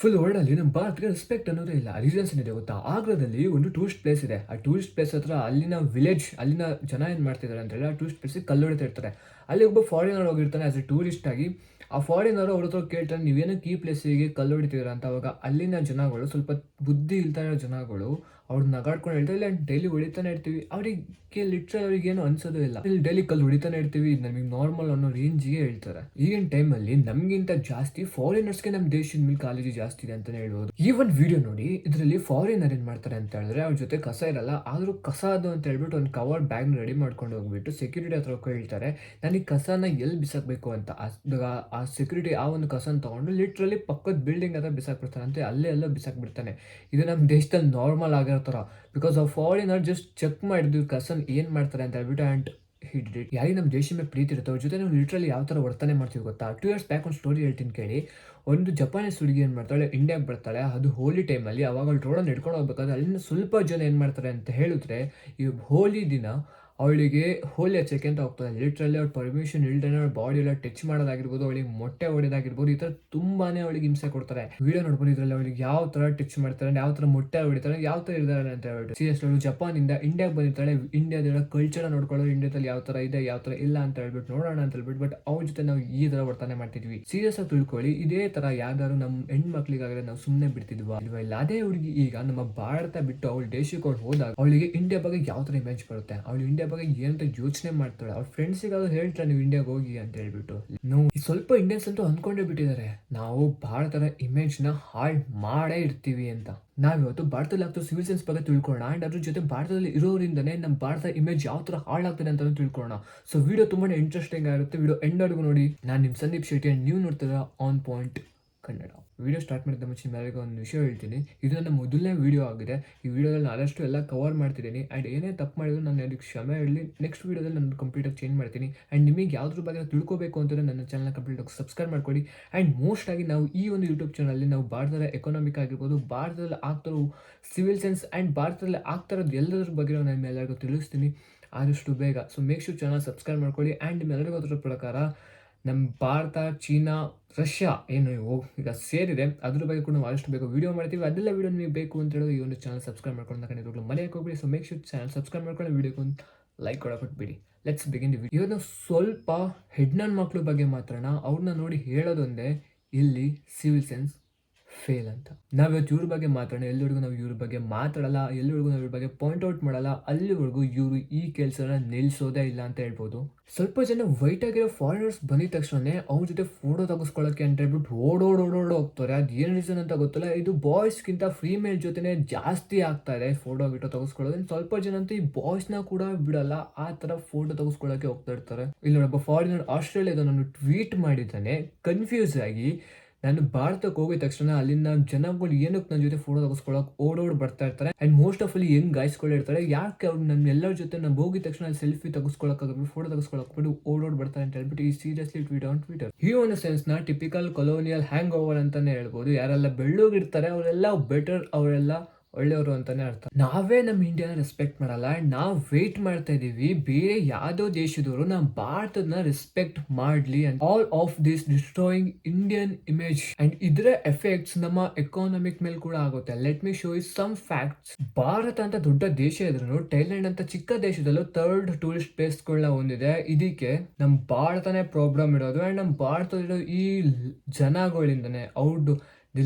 Full ವರ್ಲ್ಡಲ್ಲಿ ನಮ್ಮ ಭಾರತಕ್ಕೆ respect ಅನ್ನೋದೇ ಇಲ್ಲ. ರೀಸನ್ಸ್ ಏನಿದೆ ಗೊತ್ತಾ? ಆಗ್ರಾದಲ್ಲಿ ಒಂದು ಟೂರಿಸ್ಟ್ ಪ್ಲೇಸ್ ಇದೆ. ಆ ಟೂರಿಸ್ಟ್ ಪ್ಲೇಸ್ ಹತ್ರ ಅಲ್ಲಿನ ವಿಲೇಜ್ ಅಲ್ಲಿನ ಜನ ಏನು ಮಾಡ್ತಿದ್ದಾರೆ ಅಂತ ಹೇಳಿ ಆ ಟೂರಿಸ್ಟ್ ಪ್ಲೇಸಿಗೆ ಕಲ್ಲು ಹೊಡಿತಾ ಇರ್ತಾರೆ. ಅಲ್ಲಿ ಒಬ್ಬ ಫಾರಿನರ್ ಹೋಗಿರ್ತಾನೆ ಆಸ್ ಎ ಟೂರಿಸ್ಟ್ ಆಗಿ. ಆ ಫಾರಿನರ್ ಅವ್ರ ಹತ್ರ ಕೇಳ್ತಾರೆ, ನೀವೇನಕ್ಕೆ ಈ ಪ್ಲೇಸಿಗೆ ಕಲ್ಲು ಹೊಡಿತಿದ್ದೀರಾ ಅಂತ ಅವಾಗ ಅಲ್ಲಿನ ಜನಗಳು ಸ್ವಲ್ಪ ಬುದ್ಧಿ ಇಲ್ತಾ ಇರೋ ಜನಗಳು ಅವ್ರು ನಗಾಡ್ಕೊಂಡು ಹೇಳ್ತಾರೆ ಇಲ್ಲ ಡೈಲಿ ಹೊಡಿತಾನೆ ಇರ್ತೀವಿ. ಅವರಿಗೆ ಲಿಟ್ರಲ್ ಅವ್ರಿಗೆ ಏನು ಅನ್ಸೋದು ಇಲ್ಲ. ಇಲ್ಲಿ ಡೈಲಿ ಕಲ್ಲು ಹೊಡಿತಾನೆ ಇರ್ತೀವಿ. ನಮಗೆ ನಾರ್ಮಲ್ ಅನ್ನೋ ರೇಂಜಿಗೆ ಹೇಳ್ತಾರೆ. ಈಗಿನ ಟೈಮಲ್ಲಿ ನಮಗಿಂತ ಜಾಸ್ತಿ ಫಾರಿನರ್ಸ್ಗೆ ನಮ್ಮ ದೇಶದ ಮೇಲೆ ಕಾಲೇಜು ಜಾಸ್ತಿ ಇದೆ ಅಂತಲೇ ಹೇಳ್ಬೋದು. ಈ ಒಂದು ವಿಡಿಯೋ ನೋಡಿ, ಇದರಲ್ಲಿ ಫಾರಿನರ್ ಏನು ಮಾಡ್ತಾರೆ ಅಂತ ಹೇಳಿದ್ರೆ ಅವ್ರ ಜೊತೆ ಕಸ ಇರಲ್ಲ, ಆದರೂ ಕಸ ಅದು ಅಂತ ಹೇಳ್ಬಿಟ್ಟು ಒಂದು ಕವರ್ ಬ್ಯಾಗ್ ರೆಡಿ ಮಾಡ್ಕೊಂಡು ಹೋಗ್ಬಿಟ್ಟು ಸೆಕ್ಯೂರಿಟಿ ಹತ್ರ ಹೇಳ್ತಾರೆ, ನನಗೆ ಕಸನ ಎಲ್ಲಿ ಬಿಸಾಕಬೇಕು ಅಂತ? ಆ- ಸೆಕ್ಯೂರಿಟಿ ಆ ಒಂದು ಕಸನ ತಗೊಂಡು ಲಿಟ್ರಲಿ ಪಕ್ಕದ ಬಿಲ್ಡಿಂಗ್ ಹತ್ರ ಬಿಸಾಕ್ಬಿಡ್ತಾನೆ ಅಂತ. ಅಲ್ಲೇ ಎಲ್ಲ ಬಿಸಾಕ್ಬಿಡ್ತಾನೆ. ಇದು ನಮ್ಮ ದೇಶದಲ್ಲಿ ನಾರ್ಮಲ್ ಆಗಿರೋ ಥರ ಬಿಕಾಸ್ ಆ ಫಾರಿನರ್ ಜಸ್ಟ್ ಚೆಕ್ ಮಾಡಿದ್ವಿ ಕಸನ್ ಏನು ಮಾಡ್ತಾರೆ ಅಂತ ಹೇಳ್ಬಿಟ್ಟು ಆ್ಯಂಡ್ ಹಿಡಿದು ಯಾರಿಗೆ ನಮ್ಮ ದೇಶ ಮೇಲೆ ಪ್ರೀತಿ ಇರುತ್ತೆ, ಅವ್ರ ಜೊತೆ ನಾವು ಲಿಟ್ರಲಿ ಯಾವ ಥರ ವರ್ತನೆ ಮಾಡ್ತೀವಿ ಗೊತ್ತಾ? ಟೂ ಇಯರ್ಸ್ ಬ್ಯಾಕ್ ಒಂದು ಸ್ಟೋರಿ ಹೇಳ್ತೀನಿ ಕೇಳಿ. ಒಂದು ಜಪಾನೀಸ್ ಹುಡುಗಿ ಏನು ಮಾಡ್ತಾಳೆ ಇಂಡಿಯಾಗೆ ಬರ್ತಾಳೆ, ಅದು ಹೋಲಿ ಟೈಮಲ್ಲಿ ಅವಾಗ ರೋಡಲ್ಲಿ ನಡ್ಕೊಂಡು ಹೋಗ್ಬೇಕಾದ್ರೆ ಅಲ್ಲಿಂದ ಸ್ವಲ್ಪ ಜನ ಏನು ಮಾಡ್ತಾರೆ ಅಂತ ಹೇಳಿದ್ರೆ, ಈ ಹೋಲಿ ದಿನ ಅವಳಿಗೆ ಹೋಲಿ ಹಚ್ಚಕ್ಕೆ ಅಂತ ಹೋಗ್ತದೆ ಲಿಟ್ರಲ್ಲಿ ಅವ್ರ ಪರ್ಮಿಷನ್ ಇಲ್ದೇನೆ ಅವಳ ಬಾಡಿ ಎಲ್ಲ ಟಚ್ ಮಾಡೋದಾಗಿರ್ಬೋದು, ಅವಳಿಗೆ ಮೊಟ್ಟೆ ಹೊಡೆದಾಗಿರ್ಬೋದು, ಈ ಥರ ತುಂಬಾನೇ ಅವಳಿಗೆ ಹಿಂಸೆ ಕೊಡ್ತಾರೆ. ವಿಡಿಯೋ ನೋಡ್ಬೋದು ಇದರಲ್ಲಿ ಅವಳಿಗೆ ಯಾವ ಥರ ಟಚ್ ಮಾಡ್ತಾರೆ, ಯಾವ ಥರ ಮೊಟ್ಟೆ ಹೊಡಿತಾರೆ, ಯಾವ ಥರ ಇದ್ದಾರೆ ಅಂತ ಹೇಳ್ಬಿಟ್ಟು. ಸೀರಿಯಸ್ ಜಪಾನಿಂದ ಇಂಡಿಯಾಗೆ ಬಂದಿರ್ತಾಳೆ. ಇಂಡಿಯಾದ ಕಲ್ಚರ್ ನೋಡ್ಕೊಳ್ಳೋದು ಇಂಡಿಯಾದಲ್ಲಿ ಯಾವ ಥರ ಇದೆ, ಯಾವ ಥರ ಇಲ್ಲ ಅಂತ ಹೇಳ್ಬಿಟ್ಟು, ನೋಡೋಣ ಅಂತ ಹೇಳ್ಬಿಟ್ಟು ಬಟ್ ಅವ್ರ ಜೊತೆ ನಾವು ಈ ಥರ ವರ್ತನೆ ಮಾಡ್ತಿದ್ವಿ. ಸೀರಿಯಸ್ ಆಗಿ ತಿಳ್ಕೊಳ್ಳಿ, ಇದೇ ಥರ ಯಾವ್ದಾದ್ರು ನಮ್ಮ ಹೆಣ್ಮಕ್ಳಿಗಾಗಲೇ ನಾವು ಸುಮ್ಮನೆ ಬಿಡ್ತಿದ್ವಾ? ಇಲ್ವಾ? ಇಲ್ಲ, ಅದೇ ಹುಡುಗಿ ಈಗ ನಮ್ಮ ಭಾರತ ಬಿಟ್ಟು ಅವಳು ದೇಶಕ್ಕೆ ಹೋದಾಗ ಅವಳಿಗೆ ಇಂಡಿಯಾ ಬಗ್ಗೆ ಯಾವ ಥರ ಇಮೇಜ್ ಬರುತ್ತೆ? ಅವಳು ಇಂಡಿಯಾ ಬಗ್ಗೆ ಏನಂತ ಯೋಚನೆ ಮಾಡ್ತಾಳೆ. ಅವ್ರ ಫ್ರೆಂಡ್ಸಿಗೆ ಅದು ಹೇಳ್ತಾರೆ, ನೀವು ಇಂಡಿಯಾಗೆ ಹೋಗಿ ಅಂತ ಹೇಳ್ಬಿಟ್ಟು. ನೋ ಸ್ವಲ್ಪ ಇಂಡಿಯನ್ಸ್ ಅಂತೂ ಅಂದ್ಕೊಂಡೇ ಬಿಟ್ಟಿದ್ದಾರೆ. ನಾವು ಭಾರತದ ಇಮೇಜ್ನ ಹಾಳು ಮಾಡೇ ಇರ್ತೀವಿ ಅಂತ. ನಾವಿವತ್ತು ಭಾರತದಲ್ಲಿ ಆಗ್ತೋ ಸಿವಿಲ್ ಸೈನ್ಸ್ ಬಗ್ಗೆ ತಿಳ್ಕೊಳ್ಳೋಣ. ಆ್ಯಂಡ್ ಅದ್ರ ಜೊತೆ ಭಾರತದಲ್ಲಿ ಇರೋದ್ರಿಂದನೇ ನಮ್ಮ ಭಾರತದ ಇಮೇಜ್ ಯಾವ ಥರ ಹಾಳಾಗ್ತದೆ ಅಂತ ತಿಳ್ಕೊಳ್ಳೋಣ. ಸೊ ವಿಡಿಯೋ ತುಂಬಾ ಇಂಟ್ರೆಸ್ಟಿಂಗ್ ಆಗಿರುತ್ತೆ ವಿಡಿಯೋ ಎಂಡರ್ಗೂ ನೋಡಿ. ನಾನು ನಿಮ್ಮ ಸಂದೀಪ್ ಶೆಟ್ಟಿ ಆ್ಯಂಡ್ ನೀವು ನೋಡ್ತೀರಾ on point Kannada video start ಮಾಡಿದ ಮುಂಚೆ ಮೇಲೆ ಒಂದು ವಿಷಯ ಹೇಳ್ತೀನಿ. ಇದು ನನ್ನ ಮೊದಲನೇ ವಿಡಿಯೋ ಆಗಿದೆ. ಈ ವಿಡಿಯೋದಲ್ಲಿ ಆದಷ್ಟು ಎಲ್ಲ ಕವರ್ ಮಾಡ್ತಿದ್ದೀನಿ. ಆ್ಯಂಡ್ ಏನೇ ತಪ್ಪು ಮಾಡಿದ್ರು ನಾನು ಅದಕ್ಕೆ ಕ್ಷಮೆ ಹೇಳಿ ನೆಕ್ಸ್ಟ್ ವಿಡಿಯೋದಲ್ಲಿ ನಾನು ಕಂಪ್ಲೀಟಾಗಿ ಚೇಂಜ್ ಮಾಡ್ತೀನಿ. ಆ್ಯಂಡ್ ನಿಮಗೆ ಯಾವುದ್ರ ಬಗ್ಗೆ ತಿಳ್ಕೊಬೇಕು ಅಂತಂದರೆ ನನ್ನ ಚಾನಲ್ನ ಕಂಪ್ಲೀಟಾಗಿ ಸಬ್ಸ್ಕ್ರೈಬ್ ಮಾಡ್ಕೊಳ್ಳಿ. ಆ್ಯಂಡ್ ಮೋಸ್ಟ್ ಆಗಿ ನಾವು ಈ ಒಂದು ಯೂಟ್ಯೂಬ್ ಚಾನಲಲ್ಲಿ ನಾವು ಭಾರತದ ಎಕನಾಮಿಕ್ ಆಗಿರ್ಬೋದು, ಭಾರತದಲ್ಲಿ ಆಗ್ತಿರೋ ಸಿವಿಲ್ ಸೈನ್ಸ್ ಆ್ಯಂಡ್ ಭಾರತದಲ್ಲಿ ಆಗ್ತಿರೋದು ಎಲ್ಲದ್ರ ಬಗ್ಗೆ ನಾನು ನಿಮ್ಮೆಲ್ಲರಿಗೂ ತಿಳಿಸ್ತೀನಿ. ಆದಷ್ಟು ಬೇಗ. So make sure channel subscribe ಮಾಡ್ಕೊಳ್ಳಿ. ಆ್ಯಂಡ್ ನಿಮ್ಮೆಲ್ಲರಿಗೂ ಅದರ ಪ್ರಕಾರ ನಮ್ಮ ಭಾರತ, ಚೀನಾ ರಷ್ಯಾ ಏನು ಹೋಗ್ ಈಗ ಸೇರಿದೆ. ಅದ್ರ ಬಗ್ಗೆ ಕೂಡ ಆದಷ್ಟು ಬೇಗ ವೀಡಿಯೋ ಮಾಡ್ತೀವಿ. ಅದೆಲ್ಲ ವಿಡಿಯೋ ನಿಮಗೆ ಬೇಕು ಅಂತ ಹೇಳಿದ್ರೆ ಈ ಒಂದು ಚಾನಲ್ ಸಬ್ಸ್ಕ್ರೈಬ್ ಮಾಡ್ಕೊಂಡು ಖಂಡಿತವಾಗ್ಲೂ ಮನೆಗೆ ಹೋಗ್ಬಿಡಿ. So make sure channel subscribe ಮಾಡ್ಕೊಂಡು ವೀಡಿಯೋ ಲೈಕ್ ಕೊಡೋಕೆ ಬಿಡಿ ಲೆಟ್ಸ್ ಬಿಗಿನ್ ದಿ ಇವತ್ತು ಸ್ವಲ್ಪ ಹೆಡ್ ಮಕ್ಕಳು ಬಗ್ಗೆ ಮಾತ್ರನ ಅವ್ರನ್ನ ನೋಡಿ ಹೇಳೋದೊಂದೇ ಇಲ್ಲಿ ಸಿವಿಲ್ ಸೈನ್ಸ್ ಫೇಲ್ ಅಂತ. ನಾವಿವತ್ತು ಇವ್ರ ಬಗ್ಗೆ ಮಾತಾಡೋಣ ಎಲ್ಲಿವರೆಗೂ ನಾವು ಇವ್ರ ಬಗ್ಗೆ ಮಾತಾಡಲ್ಲ ಎಲ್ಲಿವರೆಗೂ ನಾವು ಇವ್ರ ಬಗ್ಗೆ ಪಾಯಿಂಟ್ ಔಟ್ ಮಾಡಲ್ಲ, ಅಲ್ಲಿವರೆಗೂ ಇವರು ಈ ಕೆಲಸನ ನಿಲ್ಲಿಸೋದೇ ಇಲ್ಲ ಅಂತ ಹೇಳ್ಬೋದು. ಸ್ವಲ್ಪ ಜನ ವೈಟ್ ಆಗಿರೋ ಫಾರಿನರ್ಸ್ ಬಂದಿದ ತಕ್ಷಣ ಅವ್ರ ಜೊತೆ ಫೋಟೋ ತೆಗೆಸ್ಕೊಳ್ಳೋಕೆ ಅಂತ ಹೇಳ್ಬಿಟ್ಟು ಓಡೋಡ್ ಓಡೋಡ್ ಹೋಗ್ತಾರೆ. ಅದು ಏನು ರೀಸನ್ ಅಂತ ಗೊತ್ತಲ್ಲ. ಇದು ಬಾಯ್ಸ್ಗಿಂತ ಫೀಮೇಲ್ ಜೊತೆನೇ ಜಾಸ್ತಿ ಆಗ್ತಾ ಫೋಟೋ ಗಿಟೋ ತೆಗೆಸ್ಕೊಳ್ಳೋದು ಸ್ವಲ್ಪ ಜನ ಅಂತೂ ಈ ಬಾಯ್ಸ್ನ ಕೂಡ ಬಿಡಲ್ಲ, ಆ ಥರ ಫೋಟೋ ತೆಗೆಸ್ಕೊಳ್ಳೋಕೆ ಹೋಗ್ತಾ ಇರ್ತಾರೆ. ಇಲ್ಲಿ ಒಬ್ಬ ಫಾರಿನರ್ ಆಸ್ಟ್ರೇಲಿಯಾದ ನಾನು ಟ್ವೀಟ್ ಮಾಡಿದ್ದಾನೆ. ಕನ್ಫ್ಯೂಸ್ ಆಗಿ ನಾನು ಭಾರತಕ್ಕೆ ಹೋಗಿದ ತಕ್ಷಣ ಅಲ್ಲಿನ ಜನಗಳು ಏನಕ್ಕೆ ನನ್ನ ಜೊತೆ ಫೋಟೋ ತಗೋಸ್ಕೊಳಕ್ ಓಡೋಡ್ ಬರ್ತಾ ಇರ್ತಾರೆ. ಅಂಡ್ ಮೋಸ್ಟ್ ಆಫ್ ಅಲ್ಲಿ ಹೆಂಗ್ ಗಾಯಿಸ್ಕೊಂಡಿರ್ತಾರೆ ಯಾಕೆ ಅವ್ರು ನನ್ನ ಎಲ್ಲರ ಜೊತೆ ನಾನು ಹೋಗಿದ ತಕ್ಷಣ ಅಲ್ಲಿ ಸೆಲ್ಫಿ ತೆಗೆಸ್ಕೊಳಕ್ಕಾಗಬೇಕು ಫೋಟೋ ತೆಗೆಸ್ಕೊಳಕ್ಬಿಟ್ಟು ಓಡೋಡ್ ಬರ್ತಾರೆ ಅಂತ ಹೇಳ್ಬಿಟ್ಟು ಈ ಸೀರಿಯಸ್ಲಿ ಟ್ವೀಟ್ ಆನ್ ಟ್ವಿಟರ್ ಒಂದು ಸೆನ್ಸ್ನ ಟಿಪಿಕಲ್ ಕೊಲೋನಿಯಲ್ ಹ್ಯಾಂಗ್ ಓವರ್ ಅಂತಾನೆ ಹೇಳ್ಬೋದು. ಯಾರೆಲ್ಲ ಬೆಳ್ಳೋಗಿರ್ತಾರೆ, ಅವರೆಲ್ಲ ಬೆಟರ್ ಅವರೆಲ್ಲ ಒಳ್ಳೆಯವರು ಅಂತಾನೆ ಅರ್ಥ. ನಾವೇ ನಮ್ಮ ಇಂಡಿಯಾನ ರೆಸ್ಪೆಕ್ಟ್ ಮಾಡಲ್ಲ. ಅಂಡ್ ನಾವು ವೇಟ್ ಮಾಡ್ತಾ ಇದ್ದೀವಿ ಬೇರೆ ಯಾವುದೋ ದೇಶದವರು ನಮ್ಮ ಭಾರತದನ್ನ ರೆಸ್ಪೆಕ್ಟ್ ಮಾಡಲಿ and all of this destroying Indian image and ಇದರ ಎಫೆಕ್ಟ್ಸ್ ನಮ್ಮ ಎಕಾನಮಿಕ್ ಮೇಲೆ ಕೂಡ ಆಗುತ್ತೆ. Let me show is some facts Bharat ಅಂತ ದೊಡ್ಡ ದೇಶ ಇದ್ರು ಥೈಲ್ಯಾಂಡ್ ಅಂತ ಚಿಕ್ಕ ದೇಶದಲ್ಲೂ ಥರ್ಡ್ ಟೂರಿಸ್ಟ್ ಪ್ಲೇಸ್ಗಳನ್ನ ಹೊಂದಿದೆ. ಇದಕ್ಕೆ ನಮ್ಮ ಭಾರತನೇ ಪ್ರಾಬ್ಲಮ್ ಇರೋದು ಅಂಡ್ ನಮ್ಮ ಭಾರತದಲ್ಲಿರೋ ಈ ಜನಗಳಿಂದನೇ ಅವ್ರದ್ದು the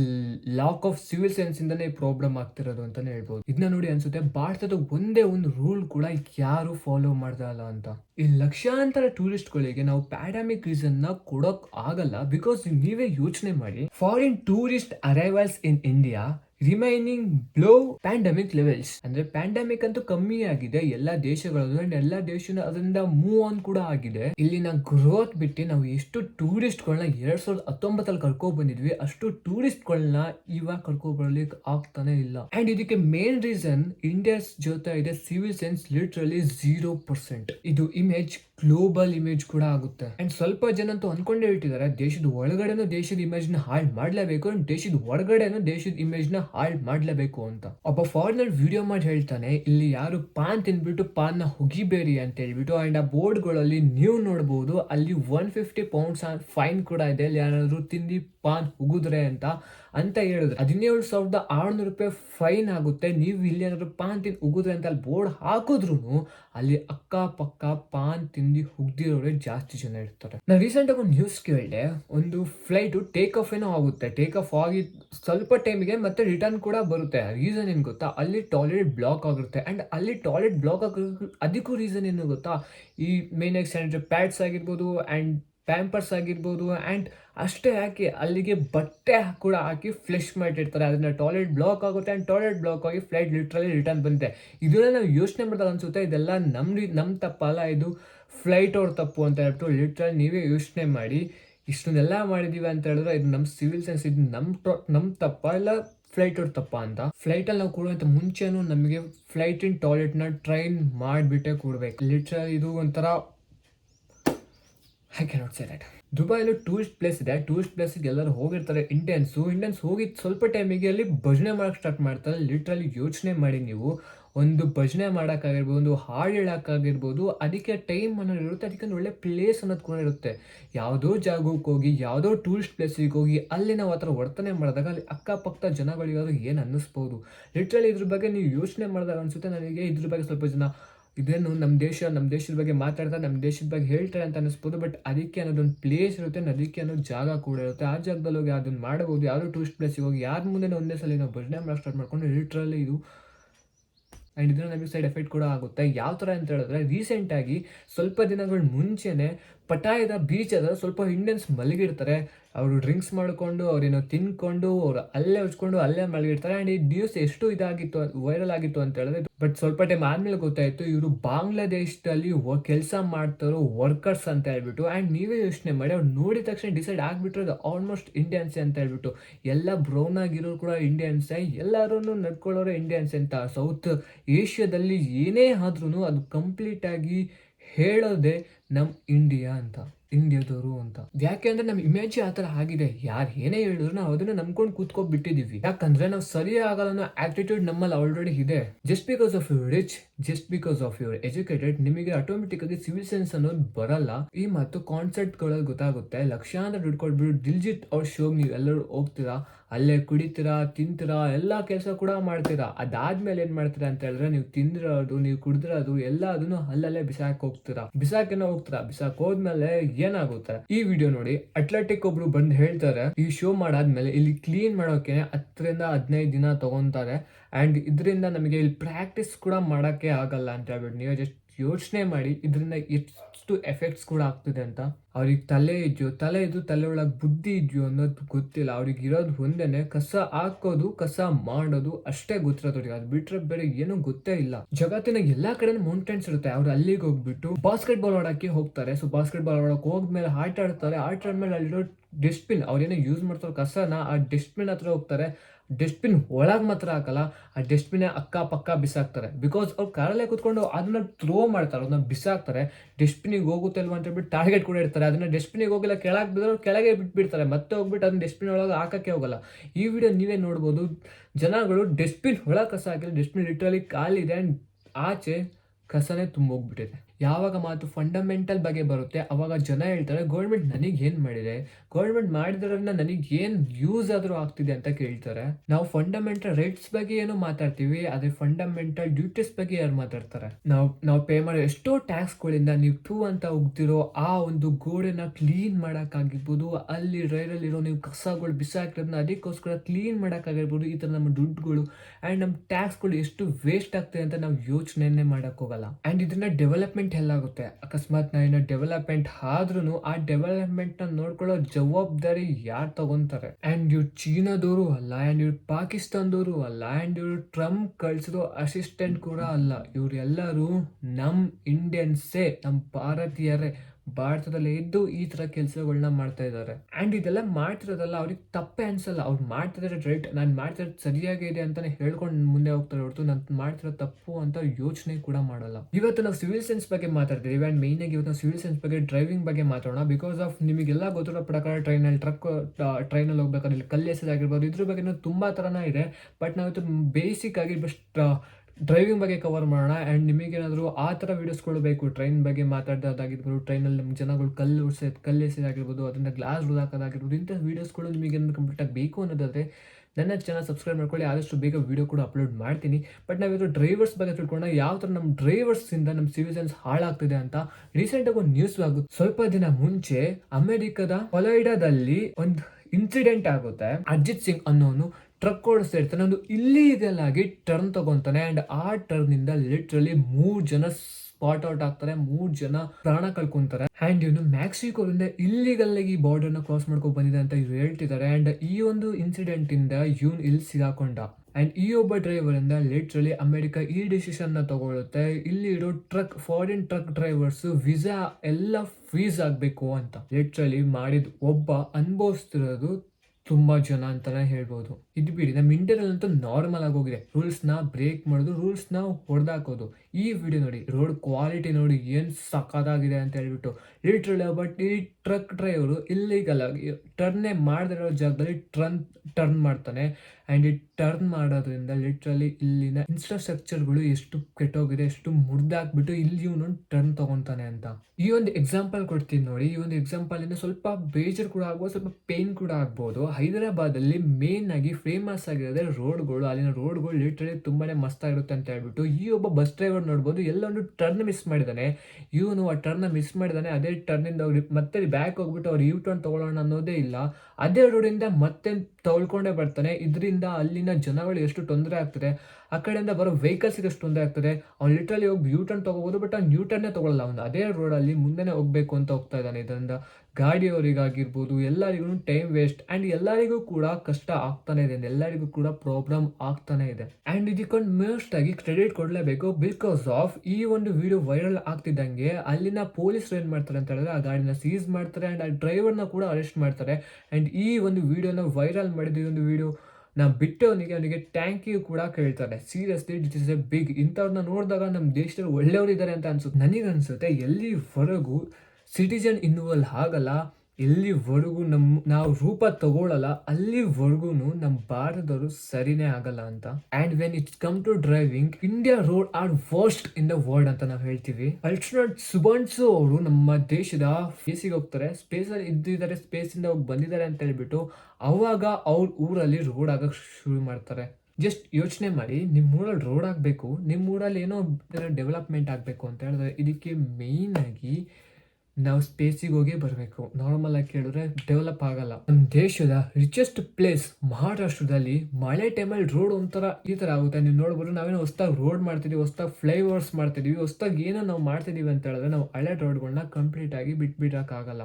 lack of civil sense ಇಂದನೇ problem ಆಗ್ತಿರೋದು ಅಂತಾನೆ ಹೇಳ್ಬೋದು. ಇದನ್ನ ನೋಡಿ ಅನ್ಸುತ್ತೆ, ಭಾರತದ ಒಂದೇ ಒಂದು ರೂಲ್ ಕೂಡ ಯಾರು ಫಾಲೋ ಮಾಡ್ದಲ್ಲ ಅಂತ. ಈ ಲಕ್ಷಾಂತರ ಟೂರಿಸ್ಟ್ಗಳಿಗೆ ನಾವು ಪ್ಯಾಂಡಮಿಕ್ ರೀಸನ್ನ ಕೊಡೋಕ್ ಆಗಲ್ಲ ಬಿಕಾಸ್ ನೀವೇ ಯೋಚನೆ ಮಾಡಿ foreign tourist arrivals in India remaining below pandemic levels ಅಂದ್ರೆ ಪ್ಯಾಂಡಮಿಕ್ ಅಂತೂ ಕಮ್ಮಿ ಆಗಿದೆ. ಎಲ್ಲಾ ದೇಶಗಳಲ್ಲೂ ಅಂಡ್ ಎಲ್ಲಾ ದೇಶನ ಅದರಿಂದ ಮೂವ್ ಆನ್ ಕೂಡ ಆಗಿದೆ. ಇಲ್ಲಿನ ಗ್ರೋತ್ ಬಿಟ್ಟು ನಾವು ಎಷ್ಟು ಟೂರಿಸ್ಟ್ಗಳನ್ನ ಎರಡ್ ಸಾವಿರದ ಹತ್ತೊಂಬತ್ತಲ್ಲಿ ಕರ್ಕೊ ಬಂದಿದ್ವಿ, ಅಷ್ಟು ಟೂರಿಸ್ಟ್ ಗಳನ್ನ ಇವಾಗ ಕರ್ಕೊ ಬರ್ಲಿಕ್ಕೆ ಆಗ್ತಾನೆ ಇಲ್ಲ. ಅಂಡ್ ಇದಕ್ಕೆ ಮೇನ್ ರೀಸನ್ ಇಂಡಿಯಾಸ್ ಜೊತೆ ಇದೆ civil sense literally zero percent ಇದು ಇಮೇಜ್ ಗ್ಲೋಬಲ್ ಇಮೇಜ್ ಕೂಡ ಆಗುತ್ತೆ. ಅಂಡ್ ಸ್ವಲ್ಪ ಜನ ಅಂತೂ ಅನ್ಕೊಂಡೇ ಇಟ್ಟಿದ್ದಾರೆ, ದೇಶದ ಒಳಗಡೆನೂ ದೇಶದ ಇಮೇಜ್ನ ಹಾಳು ಮಾಡ್ಲೇಬೇಕು ಅಂಡ್ ದೇಶದ ಹೊರಗಡೆನೂ ದೇಶದ ಇಮೇಜ್ನ ಹಾಳು ಮಾಡ್ಲೇಬೇಕು ಅಂತ. ಒಬ್ಬ ಫಾರಿನರ್ ವಿಡಿಯೋ ಮಾಡಿ ಹೇಳ್ತಾನೆ, ಇಲ್ಲಿ ಯಾರು ಪಾನ್ ತಿನ್ಬಿಟ್ಟು ಪಾನ್ನ ಹುಗಿಬೇಡಿ ಅಂತ ಹೇಳ್ಬಿಟ್ಟು ಅಂಡ್ ಆ ಬೋರ್ಡ್ಗಳಲ್ಲಿ ನೀವು ನೋಡಬಹುದು ಅಲ್ಲಿ ಒನ್ ಫಿಫ್ಟಿ ಪೌಂಡ್ಸ್ ಫೈನ್ ಕೂಡ ಇದೆ, ಅಲ್ಲಿ ಯಾರಾದ್ರೂ ತಿಂದಿ ಪಾನ್ ಉಗಿದ್ರೆ ಅಂತ. ಅಂತ ಹೇಳಿದ್ರೆ. ಹದಿನೇಳು ಸಾವಿರದ ಆರುನೂರು ರೂಪಾಯಿ ಫೈನ್ ಆಗುತ್ತೆ. ನೀವು ಇಲ್ಲಿ ಏನಾದ್ರು ಪಾನ್ ತಿಂದು ಉಗಿದ್ರೆ ಅಂತ ಅಲ್ಲಿ ಬೋರ್ಡ್ ಹಾಕಿದ್ರು ಅಲ್ಲಿ ಅಕ್ಕಪಕ್ಕ ಪಾನ್ ತಿಂದು ಹುಗ್ದಿರೋರೇ ಜಾಸ್ತಿ ಜನ ಇರ್ತಾರೆ. ನಾನು ರೀಸೆಂಟಾಗಿ ಒಂದು ನ್ಯೂಸ್ ಕೇಳಿದೆ. ಒಂದು ಫ್ಲೈಟು ಟೇಕ್ ಆಫ್ ಏನೋ ಆಗುತ್ತೆ. ಟೇಕ್ ಆಫ್ ಆಗಿ ಸ್ವಲ್ಪ ಟೈಮಿಗೆ ಮತ್ತೆ ರಿಟರ್ನ್ ಕೂಡ ಬರುತ್ತೆ. ರೀಸನ್ ಏನು ಗೊತ್ತಾ? ಅಲ್ಲಿ ಟಾಯ್ಲೆಟ್ ಬ್ಲಾಕ್ ಆಗಿರುತ್ತೆ. ಆ್ಯಂಡ್ ಅಲ್ಲಿ ಟಾಯ್ಲೆಟ್ ಬ್ಲಾಕ್ ಆಗ ಅದಕ್ಕೂ ರೀಸನ್ ಏನು ಗೊತ್ತಾ? ಈ ಮೇನಾಗಿ ಸ್ಯಾನಿಟರಿ ಪ್ಯಾಡ್ಸ್ ಆಗಿರ್ಬೋದು ಆ್ಯಂಡ್ ಪ್ಯಾಂಪರ್ಸ್ ಆಗಿರ್ಬೋದು ಆ್ಯಂಡ್ ಅಷ್ಟೇ ಹಾಕಿ ಅಲ್ಲಿಗೆ ಬಟ್ಟೆ ಕೂಡ ಹಾಕಿ ಫ್ಲೆಶ್ ಮಾಡಿರ್ತಾರೆ ಅದನ್ನ ಟಾಯ್ಲೆಟ್ ಬ್ಲಾಕ್ ಆಗುತ್ತೆ ಆ್ಯಂಡ್ ಟಾಯ್ಲೆಟ್ ಬ್ಲಾಕ್ ಆಗಿ ಫ್ಲೈಟ್ ಲಿಟ್ರಲಿ ರಿಟರ್ನ್ ಬಂದಿದೆ. ಇದನ್ನ ನಾವು ಯೋಚನೆ ಮಾಡಿದಾಗ ಅನ್ಸುತ್ತೆ, ಇದೆಲ್ಲ ನಮ್ಮ ನಮ್ಮ ತಪ್ಪಲ್ಲ, ಇದು ಫ್ಲೈಟ್ ಅವ್ರ ತಪ್ಪು ಅಂತ ಹೇಳ್ಬಿಟ್ಟು ಲಿಟ್ರಲಿ ನೀವೇ ಯೋಚನೆ ಮಾಡಿ, ಇಷ್ಟನ್ನೆಲ್ಲ ಮಾಡಿದ್ದೀವಿ ಅಂತ ಹೇಳಿದ್ರೆ ಇದು ನಮ್ಮ ಸಿವಿಲ್ ಸೆನ್ಸ್ ಇದು ನಮ್ಮ ನಮ್ಮ ತಪ್ಪ ಇಲ್ಲ ಫ್ಲೈಟ್ ಅವ್ರ ತಪ್ಪ ಅಂತ. ಫ್ಲೈಟಲ್ಲಿ ನಾವು ಕೂಡ ಮುಂಚೆನೂ ನಮಗೆ ಫ್ಲೈಟಿನ ಟಾಯ್ಲೆಟ್ನ ಟ್ರೈನ್ ಮಾಡಿಬಿಟ್ಟೆ ಕೂಡಬೇಕು. ಲಿಟ್ರಲ್ ಇದು ಒಂಥರ ಐ ಕ್ಯಾನಾಟ್ ಸೇ ದಟ್ ದುಬೈಲು ಟೂರಿಸ್ಟ್ ಪ್ಲೇಸ್ ಇದೆ. ಟೂರಿಸ್ಟ್ ಪ್ಲೇಸಿಗೆ ಎಲ್ಲರೂ ಹೋಗಿರ್ತಾರೆ. ಇಂಡಿಯನ್ಸು ಇಂಡಿಯನ್ಸ್ ಹೋಗಿ ಸ್ವಲ್ಪ ಟೈಮಿಗೆ ಅಲ್ಲಿ ಭಜನೆ ಮಾಡೋಕ್ಕೆ ಸ್ಟಾರ್ಟ್ ಮಾಡ್ತಾರೆ. ಲಿಟ್ರಲಿ ಯೋಚನೆ ಮಾಡಿ ನೀವು. ಒಂದು ಭಜನೆ ಮಾಡೋಕ್ಕಾಗಿರ್ಬೋದು, ಒಂದು ಹಾಡು ಹೇಳೋಕ್ಕಾಗಿರ್ಬೋದು, ಅದಕ್ಕೆ ಟೈಮ್ ಅನ್ನೋದು ಇರುತ್ತೆ. ಅದಕ್ಕೆ ಒಂದು ಒಳ್ಳೆ ಪ್ಲೇಸ್ ಅನ್ನೋದು ಕೂಡ ಇರುತ್ತೆ. ಯಾವುದೋ ಜಾಗಕ್ಕೆ ಹೋಗಿ, ಯಾವುದೋ ಟೂರಿಸ್ಟ್ ಪ್ಲೇಸಿಗೆ ಹೋಗಿ, ಅಲ್ಲಿ ನಾವು ಆ ಥರ ವರ್ತನೆ ಮಾಡಿದಾಗ ಅಲ್ಲಿ ಅಕ್ಕಪಕ್ಕ ಜನಗಳಿಗಾದ್ರೂ ಏನು ಅನ್ನಿಸ್ಬೋದು? ಲಿಟ್ರಲಿ ಇದ್ರ ಬಗ್ಗೆ ನೀವು ಯೋಚನೆ ಮಾಡಿದಾಗ ಅನಿಸುತ್ತೆ. ನನಗೆ ಇದ್ರ ಬಗ್ಗೆ ಸ್ವಲ್ಪ ಜನ ಇದೇನು ನಮ್ಮ ದೇಶ ನಮ್ಮ ದೇಶದ ಬಗ್ಗೆ ಮಾತಾಡ್ತಾ ನಮ್ಮ ದೇಶದ ಬಗ್ಗೆ ಹೇಳ್ತಾರೆ ಅಂತ ಅನಿಸ್ಬೋದು ಬಟ್ ಅದಕ್ಕೆ ಅನ್ನೋದೊಂದು ಪ್ಲೇಸ್ ಇರುತ್ತೆ ಅದಕ್ಕೆ ಅನ್ನೋ ಜಾಗ ಕೂಡ ಇರುತ್ತೆ. ಆ ಜಾಗದಲ್ಲಿ ಹೋಗಿ ಅದನ್ನು ಮಾಡ್ಬೋದು ಯಾರು ಟೂರಿಸ್ಟ್ ಪ್ಲೇಸಿಗೆ ಹೋಗಿ, ಯಾರ ಮುಂದೆ ಒಂದೇ ಸಲ ನಾವು ಭಜನೆ ಮಾಡೋ ಸ್ಟಾರ್ಟ್ ಮಾಡ್ಕೊಂಡು ಲಿಟ್ರಲಿ ಇದು ಆ್ಯಂಡ್ ಇದನ್ನು ನಮಗೆ ಸೈಡ್ ಎಫೆಕ್ಟ್ ಕೂಡ ಆಗುತ್ತೆ. ಯಾವ ಥರ ಅಂತ ಹೇಳಿದ್ರೆ ರೀಸೆಂಟಾಗಿ ಸ್ವಲ್ಪ ದಿನಗಳ ಮುಂಚೆನೆ ಪಟಾಯದ ಬೀಚ್ ಅದ, ಸ್ವಲ್ಪ ಇಂಡಿಯನ್ಸ್ ಮಲಗಿರ್ತಾರೆ. ಅವರು ಡ್ರಿಂಕ್ಸ್ ಮಾಡಿಕೊಂಡು ಅವ್ರೇನೋ ತಿನ್ಕೊಂಡು, ಅವ್ರು ಅಲ್ಲೇ ಉಚ್ಕೊಂಡು ಅಲ್ಲೇ ಮಲಗಿರ್ತಾರೆ. ಆ್ಯಂಡ್ ಈ ನ್ಯೂಸ್ ಎಷ್ಟು ಇದಾಗಿತ್ತು ವೈರಲ್ ಆಗಿತ್ತು ಅಂತ ಹೇಳಿದ್ರೆ ಬಟ್ ಸ್ವಲ್ಪ ಟೈಮ್ ಆದಮೇಲೆ ಗೊತ್ತಾಯಿತು, ಇವರು ಬಾಂಗ್ಲಾದೇಶದಲ್ಲಿ ಕೆಲಸ ಮಾಡ್ತಾರೋ ವರ್ಕರ್ಸ್ ಅಂತ ಹೇಳ್ಬಿಟ್ಟು ಆ್ಯಂಡ್ ನೀವೇ ಯೋಚನೆ ಮಾಡಿ, ಅವ್ರು ನೋಡಿದ ತಕ್ಷಣ ಡಿಸೈಡ್ ಆಗಿಬಿಟ್ರೆ ಆಲ್ಮೋಸ್ಟ್ ಇಂಡಿಯನ್ಸೇ ಅಂತ ಹೇಳ್ಬಿಟ್ಟು, ಎಲ್ಲ ಬ್ರೌನ್ ಆಗಿರೋರು ಕೂಡ ಇಂಡಿಯನ್ಸೇ ಎಲ್ಲರೂ ನಡ್ಕೊಳ್ಳೋರು ಇಂಡಿಯನ್ಸ್ ಅಂತ. ಸೌತ್ ಏಷ್ಯಾದಲ್ಲಿ ಏನೇ ಆದ್ರೂ ಅದು ಕಂಪ್ಲೀಟಾಗಿ ಹೇಳೋದೇ ನಮ್ಮ ಇಂಡಿಯಾ ಅಂತ, ಇಂಡಿಯಾದವರು ಅಂತ. ಯಾಕೆ ಅಂದ್ರೆ ನಮ್ಮ ಇಮೇಜ್ ಆ ಆಗಿದೆ. ಯಾರು ಏನೇ ಹೇಳಿದ್ರು ನಾವು ಅದನ್ನ ನಂಬ್ಕೊಂಡು ಕೂತ್ಕೊಬಿಟ್ಟಿದೀವಿ. ಯಾಕಂದ್ರೆ ನಾವು ಸರಿ ಆಗಲ್ಲ ಅನ್ನೋ ಆಟಿಟ್ಯೂಡ್ ನಮ್ಮಲ್ಲಿ ಆಲ್ರೆಡಿ ಇದೆ. Just because of rich just because of your educated ನಿಮಗೆ ಆಟೋಮೆಟಿಕ್ ಆಗಿ ಸಿವಿಲ್ ಸೆನ್ಸ್ ಅನ್ನೋದು ಬರಲ್ಲ. ಈ ಮತ್ತು ಕಾನ್ಸರ್ಟ್ಗಳಲ್ಲಿ ಗೊತ್ತಾಗುತ್ತೆ. ಲಕ್ಷಾಂತರ ದುಡ್ಡು ಕೊಟ್ಬಿಟ್ಟು ದಿಲ್ಜಿತ್ ಅವ್ರ ಶೋ ನೀವು ಎಲ್ಲರೂ ಹೋಗ್ತೀರಾ? ಅಲ್ಲೇ ಕುಡಿತೀರಾ, ತಿಂತೀರಾ, ಎಲ್ಲ ಕೆಲಸ ಕೂಡ ಮಾಡ್ತೀರಾ? ಅದಾದ್ಮೇಲೆ ಏನ್ ಮಾಡ್ತೀರಾ ಅಂತ ಹೇಳಿದ್ರೆ ನೀವು ತಿಂದಿರೋದು, ನೀವು ಕುಡಿದಿರೋದು ಎಲ್ಲ ಅದನ್ನು ಅಲ್ಲಲ್ಲೇ ಬಿಸಾಕ್ ಹೋಗ್ತೀರಾ? ಬಿಸಾಕೇನೋ ಹೋಗ್ತೀರಾ? ಬಿಸಾಕ್ ಹೋದ್ಮೇಲೆ ಏನಾಗುತ್ತೆ? ಈ ವಿಡಿಯೋ ನೋಡಿ ಅಟ್ಲೆಟಿಕ್ ಒಬ್ರು ಬಂದು ಹೇಳ್ತಾರೆ, ಈ ಶೋ ಮಾಡಾದ್ಮೇಲೆ ಇಲ್ಲಿ ಕ್ಲೀನ್ ಮಾಡೋಕೆ ಹತ್ತರಿಂದ ಹದಿನೈದು ದಿನ ತಗೊಂತಾರೆ. ಅಂಡ್ ಇದರಿಂದ ನಮಗೆ ಇಲ್ಲಿ ಪ್ರಾಕ್ಟೀಸ್ ಕೂಡ ಮಾಡೋಕ್ಕೆ ಆಗಲ್ಲ ಅಂತ ಹೇಳ್ಬಿಟ್ಟು ನೀವು ಜಸ್ಟ್ ಯೋಚನೆ ಮಾಡಿ, ಇದರಿಂದ ಎಷ್ಟು ಎಫೆಕ್ಟ್ಸ್ ಕೂಡ ಆಗ್ತಿದೆ ಅಂತ. ಅವ್ರಿಗೆ ತಲೆ ಇದೆಯೋ, ತಲೆ ಇದು ತಲೆ ಒಳಗೆ ಬುದ್ಧಿ ಇದೆಯೋ ಅನ್ನೋದು ಗೊತ್ತಿಲ್ಲ. ಅವ್ರಿಗೆ ಇರೋದು ಒಂದೇನೆ, ಕಸ ಹಾಕೋದು, ಕಸ ಮಾಡೋದು ಅಷ್ಟೇ ಗೊತ್ತಿರೋದು ಅವ್ರಿಗೆ. ಅದು ಬಿಟ್ರೆ ಬೇರೆ ಏನೂ ಗೊತ್ತೇ ಇಲ್ಲ. ಜಗತ್ತಿನ ಎಲ್ಲಾ ಕಡೆ ಮೌಂಟೇನ್ಸ್ ಇರುತ್ತೆ. ಅವ್ರು ಅಲ್ಲಿಗೆ ಹೋಗ್ಬಿಟ್ಟು ಬಾಸ್ಕೆಟ್ ಬಾಲ್ ಆಡೋಕ್ಕೆ ಹೋಗ್ತಾರೆ. ಸೊ ಬಾಸ್ಕೆಟ್ ಬಾಲ್ ಆಡೋಕೆ ಹೋದ್ಮೇಲೆ ಆಟ ಆಡ್ತಾರೆ. ಆಟ ಆಡ್ಮೇಲೆ ಅಲ್ಲಿರೋ ಡಸ್ಟ್ಬಿನ್ ಅವ್ರೇನೋ ಯೂಸ್ ಮಾಡ್ತಾರೋ ಕಸನ, ಆ ಡಸ್ಟ್ಬಿನ್ ಹತ್ರ ಹೋಗ್ತಾರೆ. ಡಸ್ಟ್ಬಿನ್ ಒಳಗೆ ಮಾತ್ರ ಹಾಕಲ್ಲ, ಆ ಡಸ್ಟ್ಬಿನ್ ಅಕ್ಕ ಪಕ್ಕ ಬಿಸಾಕ್ತಾರೆ. ಬಿಕಾಸ್ ಅವ್ರು ಕಾರಲ್ಲೇ ಕೂತ್ಕೊಂಡು ಅದನ್ನ ಥ್ರೋ ಮಾಡ್ತಾರೆ ಅದನ್ನ ಬಿಸಾಕ್ತಾರೆ. ಡಸ್ಟ್ಬಿನಿಗೆ ಹೋಗುತ್ತೆ ಅಲ್ವಾ ಅಂತ ಹೇಳ್ಬಿಟ್ಟು ಟಾರ್ಗೆಟ್ ಕೂಡ ಇರ್ತಾರೆ ಅದನ್ನ ಡಸ್ಟ್ಬಿನಿಗೆ ಹೋಗಿಲ್ಲ, ಕೆಳಗೆ ಬಿದ್ದರೆ ಕೆಳಗೆ ಬಿಟ್ಬಿಡ್ತಾರೆ. ಮತ್ತೆ ಹೋಗ್ಬಿಟ್ಟು ಅದನ್ನ ಡಸ್ಟ್ಬಿನ್ ಒಳಗೆ ಹಾಕಕ್ಕೆ ಹೋಗಲ್ಲ. ಈ ವಿಡಿಯೋ ನೀವೇ ನೋಡ್ಬೋದು, ಜನಗಳು ಡಸ್ಟ್ಬಿನ್ ಒಳಗೆ ಕಸ ಹಾಕಿದ್ರೆ ಡಸ್ಟ್ಬಿನ್ ಲಿಟ್ರಲಿ ಖಾಲಿದೆ ಆ್ಯಂಡ್ ಆಚೆ ಕಸನೇ ತುಂಬೋಗ್ಬಿಟ್ಟಿದೆ. ಯಾವಾಗ ಮಾತು ಫಂಡಮೆಂಟಲ್ ಬಗ್ಗೆ ಬರುತ್ತೆ, ಅವಾಗ ಜನ ಹೇಳ್ತಾರೆ ಗೌರ್ಮೆಂಟ್ ನನಗೆ ಏನು ಮಾಡಿದೆ? ಗೌರ್ಮೆಂಟ್ ಮಾಡಿದ್ರನ್ನ ನನಗೆ ಏನು ಯೂಸ್ ಆದರೂ ಆಗ್ತಿದೆ ಅಂತ ಕೇಳ್ತಾರೆ. ನಾವು ಫಂಡಮೆಂಟಲ್ ರೈಟ್ಸ್ ಬಗ್ಗೆ ಏನೋ ಮಾತಾಡ್ತೀವಿ, ಅದೇ ಫಂಡಮೆಂಟಲ್ ಡ್ಯೂಟೀಸ್ ಬಗ್ಗೆ ಯಾರು ಮಾತಾಡ್ತಾರೆ? ನಾವು ನಾವು ಪೇ ಮಾಡೋ ಎಷ್ಟೋ ಟ್ಯಾಕ್ಸ್ಗಳಿಂದ ನೀವು ಟೂ ಅಂತ ಹೋಗ್ತಿರೋ ಆ ಒಂದು ಗೋಡೆನ ಕ್ಲೀನ್ ಮಾಡೋಕ್ಕಾಗಿರ್ಬೋದು, ಅಲ್ಲಿ ರೈಲಲ್ಲಿರೋ ನೀವು ಕಸಗಳು ಬಿಸಾಕಿರೋದನ್ನ ಅದಕ್ಕೋಸ್ಕರ ಕ್ಲೀನ್ ಮಾಡೋಕ್ಕಾಗಿರ್ಬೋದು, ಈ ಥರ ನಮ್ಮ ದುಡ್ಡುಗಳು ಆ್ಯಂಡ್ ನಮ್ಮ ಟ್ಯಾಕ್ಸ್ಗಳು ಎಷ್ಟು ವೇಸ್ಟ್ ಆಗ್ತದೆ ಅಂತ ನಾವು ಯೋಚನೆನೇ ಮಾಡೋಕ್ಕೋಗಲ್ಲ ಆ್ಯಂಡ್ ಇದನ್ನ ಡೆವಲಪ್ಮೆಂಟ್ ಎಲ್ಲಾಗುತ್ತೆ ಅಕಸ್ಮಾತ್ ನಾವು ಡೆವಲಪ್ಮೆಂಟ್ ಆದ್ರೂ ಆ ಡೆವಲಪ್ಮೆಂಟ್ನ ನೋಡ್ಕೊಳ್ಳೋ ಜವಾಬ್ದಾರಿ ಯಾರು ತಗೊಂತಾರೆ? ಆ್ಯಂಡ್ ಇವ್ರು ಚೀನಾದವರು ಅಲ್ಲ ಆ್ಯಂಡ್ ಇವ್ರು ಪಾಕಿಸ್ತಾನದವರು ಅಲ್ಲ ಆ್ಯಂಡ್ ಇವ್ರು ಟ್ರಂಪ್ ಕಳಿಸಿರೋ ಅಸಿಸ್ಟೆಂಟ್ ಕೂಡ ಅಲ್ಲ. ಇವರೆಲ್ಲರೂ ನಮ್ಮ ಇಂಡಿಯನ್ಸೇ ನಮ್ಮ ಭಾರತೀಯರೇ. ಭಾರತದಲ್ಲಿ ಇದ್ದು ಈ ತರ ಕೆಲಸಗಳನ್ನ ಮಾಡ್ತಾ ಇದ್ದಾರೆ. ಅಂಡ್ ಇದೆಲ್ಲ ಮಾಡ್ತಿರೋದಲ್ಲ, ಅವ್ರಿಗೆ ತಪ್ಪೇ ಅನ್ಸಲ್ಲ. ಅವ್ರು ಮಾಡ್ತಿದ್ರೆ ರೈಟ್ ನಾನು ಮಾಡ್ತಿರೋದು ಸರಿಯಾಗಿದೆ ಅಂತಾನೆ ಹೇಳ್ಕೊಂಡು ಮುಂದೆ ಹೋಗ್ತಾರೆ ಹೊರತು ನಾನು ಮಾಡ್ತಿರೋ ತಪ್ಪು ಅಂತ ಯೋಚನೆ ಕೂಡ ಮಾಡಲ್ಲ. ಇವತ್ತು ನಾವು ಸಿವಿಲ್ ಸೆನ್ಸ್ ಬಗ್ಗೆ ಮಾತಾಡ್ತೀವಿ ಅಂಡ್ ಮೈನ್ ಆಗಿ ಇವತ್ತು ಸಿವಿಲ್ ಸೆನ್ಸ್ ಬಗ್ಗೆ ಡ್ರೈವಿಂಗ್ ಬಗ್ಗೆ ಮಾತಾಡೋಣ. ಬಿಕಾಸ್ ಆಫ್ ನಿಮಗೆಲ್ಲ ಗೊತ್ತಿರೋ ಪ್ರಕಾರ ಟ್ರೈನಲ್ಲಿ ಟ್ರಕ್ ಟ್ರೈನಲ್ಲಿ ಹೋಗ್ಬೇಕಾದ್ರೆ ಇಲ್ಲಿ ಕಲ್ಲು ಎಸೆದಾಗಿರ್ಬೋದು, ಇದ್ರ ಬಗ್ಗೆ ತುಂಬಾ ತರನ ಇದೆ. ಬಟ್ ನಾವಿವತ್ತು ಬೇಸಿಕ್ ಆಗಿ ಬೆಸ್ಟ್ ಡ್ರೈವಿಂಗ್ ಬಗ್ಗೆ ಕವರ್ ಮಾಡೋಣ. ಆ್ಯಂಡ್ ನಿಮಗೇನಾದರೂ ಆ ಥರ ವೀಡಿಯೋಸ್ಗಳು ಬೇಕು ಟ್ರೈನ್ ಬಗ್ಗೆ ಮಾತಾಡೋದಾಗಿರ್ಬೋದು ಟ್ರೈನಲ್ಲಿ ನಮ್ಮ ಜನಗಳು ಕಲ್ಲು ಉಡ್ಸೋದು ಕಲ್ಲು ಎಸೆದಾಗಿರ್ಬೋದು ಅದರಿಂದ ಗ್ಲಾಸ್ ಹಾಕೋದಾಗಿರ್ಬೋದು ಇಂಥ ವೀಡಿಯೋಸ್ಗಳು ನಿಮಗೆ ಏನಾದ್ರು ಕಂಪ್ಲೀಟಾಗಿ ಬೇಕು ಅನ್ನೋದಾದರೆ ನನ್ನ ಚಾನಲ್ ಸಬ್ಸ್ಕ್ರೈಬ್ ಮಾಡ್ಕೊಳ್ಳಿ. ಆದಷ್ಟು ಬೇಗ ವೀಡಿಯೋ ಕೂಡ ಅಪ್ಲೋಡ್ ಮಾಡ್ತೀನಿ. ಬಟ್ ನಾವಿದ್ರು ಡ್ರೈವರ್ಸ್ ಬಗ್ಗೆ ತಿಳ್ಕೊಂಡ ಯಾವ ಥರ ನಮ್ಮ ಡ್ರೈವರ್ಸಿಂದ ನಮ್ಮ ಸಿವಿಜನ್ಸ್ ಹಾಳಾಗ್ತಿದೆ ಅಂತ ರೀಸೆಂಟಾಗಿ ಒಂದು ನ್ಯೂಸ್ ಆಗುತ್ತೆ ಸ್ವಲ್ಪ ದಿನ ಮುಂಚೆ ಅಮೆರಿಕದ ಕೊಲೈಡಾದಲ್ಲಿ ಒಂದು ಇನ್ಸಿಡೆಂಟ್ ಆಗುತ್ತೆ. ಅರ್ಜಿತ್ ಸಿಂಗ್ ಅನ್ನೋನು ಟ್ರಕ್ ಓಡಿಸ್ತಾ ಇರ್ತಾನೆ ಒಂದು ಇಲ್ಲೀಗಲ್ ಆಗಿ ಟರ್ನ್ ತಗೊಂತಾನೆ ಅಂಡ್ ಆ ಟರ್ನ್ ಇಂದ ಲಿಟ್ರಲಿ ಮೂರ್ ಜನ ಸ್ಪಾಟ್ ಔಟ್ ಆಗ್ತಾರೆ, ಮೂರ್ ಜನ ಪ್ರಾಣ ಕಳ್ಕೊಂತಾರೆ. ಅಂಡ್ ಇವನು ಮ್ಯಾಕ್ಸಿಕೋದಿಂದ ಇಲ್ಲಿಗಲ್ ಈ ಬಾರ್ಡರ್ನ ಕ್ರಾಸ್ ಮಾಡ್ಕೊಂಡು ಬಂದಿದೆ ಅಂತ ಇವ್ರು ಹೇಳ್ತಿದ್ದಾರೆ. ಅಂಡ್ ಈ ಒಂದು ಇನ್ಸಿಡೆಂಟ್ ಇಂದ ಇವನ್ ಇಲ್ಲಿ ಸಿಗಾಕೊಂಡ. ಅಂಡ್ ಈ ಒಬ್ಬ ಡ್ರೈವರ್ ಇಂದ ಲಿಟ್ರಲಿ ಅಮೆರಿಕ ಈ ಡಿಸಿಷನ್ನ ತಗೊಳುತ್ತೆ. ಇಲ್ಲಿ ಇರೋ truck foreign truck drivers visa ಎಲ್ಲ ಫ್ರೀಸ್ ಆಗ್ಬೇಕು ಅಂತ ಲಿಟ್ರಲಿ ಮಾಡಿದ ಒಬ್ಬ ಅನುಭವಿಸ್ತಿರೋದು ತುಂಬಾ ಜನ ಅಂತಲೇ ಹೇಳ್ಬೋದು. ಇದು ಬಿಡಿ, ನಮ್ಮ ಇಂಡಿಯಾದಲ್ಲಂತೂ ನಾರ್ಮಲ್ ಆಗಿ ಹೋಗಿದೆ. ರೂಲ್ಸ್ನ ಬ್ರೇಕ್ ಮಾಡೋದು ರೂಲ್ಸ್ನ ಹೊಡೆದಾಕೋದು. ಈ ವಿಡಿಯೋ ನೋಡಿ ರೋಡ್ ಕ್ವಾಲಿಟಿ ನೋಡಿ ಏನು ಸಕ್ಕದಾಗಿದೆ ಅಂತ ಹೇಳ್ಬಿಟ್ಟು ಲಿಟ್ರಲಿ ಬಟ್ ಈ ಟ್ರಕ್ ಡ್ರೈವರು ಇಲ್ಲಿಗಲ್ ಆಗಿ ಟರ್ನೇ ಮಾಡದಿರೋ ಜಾಗದಲ್ಲಿ ಟ್ರನ್ ಟರ್ನ್ ಮಾಡ್ತಾನೆ. ಆ್ಯಂಡ್ ಈ ಟರ್ನ್ ಮಾಡೋದ್ರಿಂದ ಲಿಟ್ರಲಿ ಇಲ್ಲಿನ ಇನ್ಫ್ರಾಸ್ಟ್ರಕ್ಚರ್ಗಳು ಎಷ್ಟು ಕೆಟ್ಟೋಗಿದೆ, ಎಷ್ಟು ಮುರಿದಾಕ್ಬಿಟ್ಟು ಇಲ್ಲಿ ಇವನು ಟರ್ನ್ ತಗೊಂತಾನೆ ಅಂತ. ಈ ಒಂದು ಎಕ್ಸಾಂಪಲ್ ಕೊಡ್ತೀನಿ ನೋಡಿ. ಈ ಒಂದು ಎಕ್ಸಾಂಪಲ್ ಇಂದ ಸ್ವಲ್ಪ ಬೇಜರ್ ಕೂಡ ಆಗ್ಬೋದು, ಸ್ವಲ್ಪ ಪೇನ್ ಕೂಡ ಆಗ್ಬೋದು. ಹೈದರಾಬಾದಲ್ಲಿ ಮೇನ್ ಆಗಿ ಫೇಮಸ್ ಆಗಿರೋದೇ ರೋಡ್ಗಳು ಅಲ್ಲಿನ ರೋಡ್ಗಳು ಲಿಟ್ರಲಿ ತುಂಬಾನೇ ಮಸ್ತಾಗಿರುತ್ತೆ ಅಂತ ಹೇಳ್ಬಿಟ್ಟು ಈ ಒಬ್ಬ ಬಸ್ ಡ್ರೈವರ್ ನೋಡ್ಬೋದು, ಎಲ್ಲೊಂದು ಟರ್ನ್ ಮಿಸ್ ಮಾಡಿದಾನೆ. ಇವನು ಆ ಟರ್ನ್ ಮಿಸ್ ಮಾಡಿದಾನೆ, ಅದೇ ಟರ್ನ್ ಇಂದ ಅವ್ರು ಮತ್ತೆ ಬ್ಯಾಕ್ ಹೋಗ್ಬಿಟ್ಟು ಅವ್ರು ಯು ಟರ್ನ್ ತಗೊಳ್ಳೋಣ ಅನ್ನೋದೇ ಇಲ್ಲ. ಅದೇ ರೋಡಿಂದ ಮತ್ತೆ ತೊಳ್ಕೊಂಡೇ ಬರ್ತಾನೆ. ಇದರಿಂದ ಅಲ್ಲಿನ ಜನಗಳು ಎಷ್ಟು ತೊಂದರೆ ಆಗ್ತದೆ. ಆ ಕಡೆಯಿಂದ ಬರೋ ವೆಹಿಕಲ್ಸ್ಗೆ ಎಷ್ಟು ತೊಂದರೆ ಆಗ್ತದೆ? ಅವ್ನು ಲಿಟ್ರಲಿ ಹೋಗಿ ಯೂ ಟರ್ನ್ ತಗೋಬೋದು ಬಟ್ ಅವ್ನು ಯೂ ಟರ್ನೇ ತಗೊಳ್ಳಲ್ಲ ಅವ್ನು ಅದೇ ರೋಡಲ್ಲಿ ಮುಂದೆನೇ ಹೋಗ್ಬೇಕು ಅಂತ ಹೋಗ್ತಾ ಇದ್ದಾನೆ. ಇದರಿಂದ ಗಾಡಿಯವರಿಗಾಗಿರ್ಬೋದು, ಎಲ್ಲರಿಗೂ ಟೈಮ್ ವೇಸ್ಟ್ ಆ್ಯಂಡ್ ಎಲ್ಲರಿಗೂ ಕೂಡ ಕಷ್ಟ ಆಗ್ತಾನೆ ಇದೆ. ಎಲ್ಲರಿಗೂ ಕೂಡ ಪ್ರಾಬ್ಲಮ್ ಆಗ್ತಾನೆ ಇದೆ. ಆ್ಯಂಡ್ ಇದಕ್ಕೊಂದು ಮೋಸ್ಟ್ ಆಗಿ ಕ್ರೆಡಿಟ್ ಕೊಡಲೇಬೇಕು. ಬಿಕಾಸ್ ಆಫ್ ಈ ಒಂದು ವಿಡಿಯೋ ವೈರಲ್ ಆಗ್ತಿದ್ದಂಗೆ ಅಲ್ಲಿನ ಪೊಲೀಸರು ಏನು ಮಾಡ್ತಾರೆ ಅಂತ ಹೇಳಿದ್ರೆ, ಆ ಗಾಡಿನ ಸೀಸ್ ಮಾಡ್ತಾರೆ ಆ್ಯಂಡ್ ಆ ಡ್ರೈವರ್ನ ಕೂಡ ಅರೆಸ್ಟ್ ಮಾಡ್ತಾರೆ. ಆ್ಯಂಡ್ ಈ ಒಂದು ವಿಡಿಯೋನ ವೈರಲ್ ಮಾಡಿದ ಈ ಒಂದು ವಿಡಿಯೋ ನಾ ಬಿಟ್ಟವನಿಗೆ ಅವನಿಗೆ ಥ್ಯಾಂಕ್ ಯು ಕೂಡ ಕೇಳ್ತಾರೆ seriously it is a big ಇಂಥವ್ರನ್ನ ನೋಡಿದಾಗ ನಮ್ಮ ದೇಶದಲ್ಲಿ ಒಳ್ಳೆಯವರಿದ್ದಾರೆ ಅಂತ ಅನ್ಸುತ್ತೆ. ನನಗನ್ಸುತ್ತೆ ಎಲ್ಲಿವರೆಗೂ ಸಿಟಿಜನ್ ಇನ್ವಾಲ್ವ್ ಆಗಲ್ಲ ಎಲ್ಲಿವರೆಗೂ ನಮ್ಮ ನಾವು ರೂಪ ತಗೊಳ್ಳಲ್ಲ ಅಲ್ಲಿವರೆಗೂ ನಮ್ಮ ಭಾರತದವರು ಸರಿನೇ ಆಗಲ್ಲ ಅಂತ. And when it come to driving India road are worst in the world ಅಂತ ನಾವು ಹೇಳ್ತೀವಿ. ಅಲ್ಟ್ರನಾಟ್ ಸುಬಾನ್ಸು ಅವರು ನಮ್ಮ ದೇಶದ ಸ್ಪೇಸಿಗೆ ಹೋಗ್ತಾರೆ ಸ್ಪೇಸ್ ಅಲ್ಲಿ ಇದ್ದಿದ್ದಾರೆ ಸ್ಪೇಸ್ ಇಂದ ಹೋಗಿ ಬಂದಿದ್ದಾರೆ ಅಂತ ಹೇಳ್ಬಿಟ್ಟು ಅವಾಗ ಅವ್ರ ಊರಲ್ಲಿ ರೋಡ್ ಆಗಕ್ ಶುರು ಮಾಡ್ತಾರೆ. ಜಸ್ಟ್ ಯೋಚನೆ ಮಾಡಿ ನಿಮ್ಮ ಊರಲ್ಲಿ ರೋಡ್ ಆಗಬೇಕು ನಿಮ್ಮ ಊರಲ್ಲಿ ಏನೋ ಡೆವಲಪ್ಮೆಂಟ್ ಆಗಬೇಕು ಅಂತ ಹೇಳಿದ್ರೆ ಇದಕ್ಕೆ ಮೇಯ್ನಾಗಿ ನಾವು ಸ್ಪೇಸಿಗೆ ಹೋಗಿ ಬರಬೇಕು. ನಾರ್ಮಲ್ ಆಗಿ ಕೇಳಿದ್ರೆ ಡೆವಲಪ್ ಆಗಲ್ಲ. ನಮ್ಮ ದೇಶದ ರಿಚೆಸ್ಟ್ ಪ್ಲೇಸ್ ಮಹಾರಾಷ್ಟ್ರದಲ್ಲಿ ಮಳೆ ಟೈಮಲ್ಲಿ ರೋಡ್ ಒಂಥರ ಈ ಥರ ಆಗುತ್ತೆ. ನೀವು ನೋಡ್ಬೋದು ನಾವೇನು ಹೊಸ್ದಾಗಿ ರೋಡ್ ಮಾಡ್ತಿದೀವಿ, ಹೊಸ್ದಾಗಿ ಫ್ಲೈಓವರ್ಸ್ ಮಾಡ್ತಿದೀವಿ, ಹೊಸ್ದಾಗಿ ಏನೋ ನಾವು ಮಾಡ್ತಿದೀವಿ ಅಂತ ಹೇಳಿದ್ರೆ ನಾವು ಹಳೆ ರೋಡ್ಗಳನ್ನ ಕಂಪ್ಲೀಟ್ ಆಗಿ ಬಿಟ್ಬಿಡೋಕ್ಕಾಗಲ್ಲ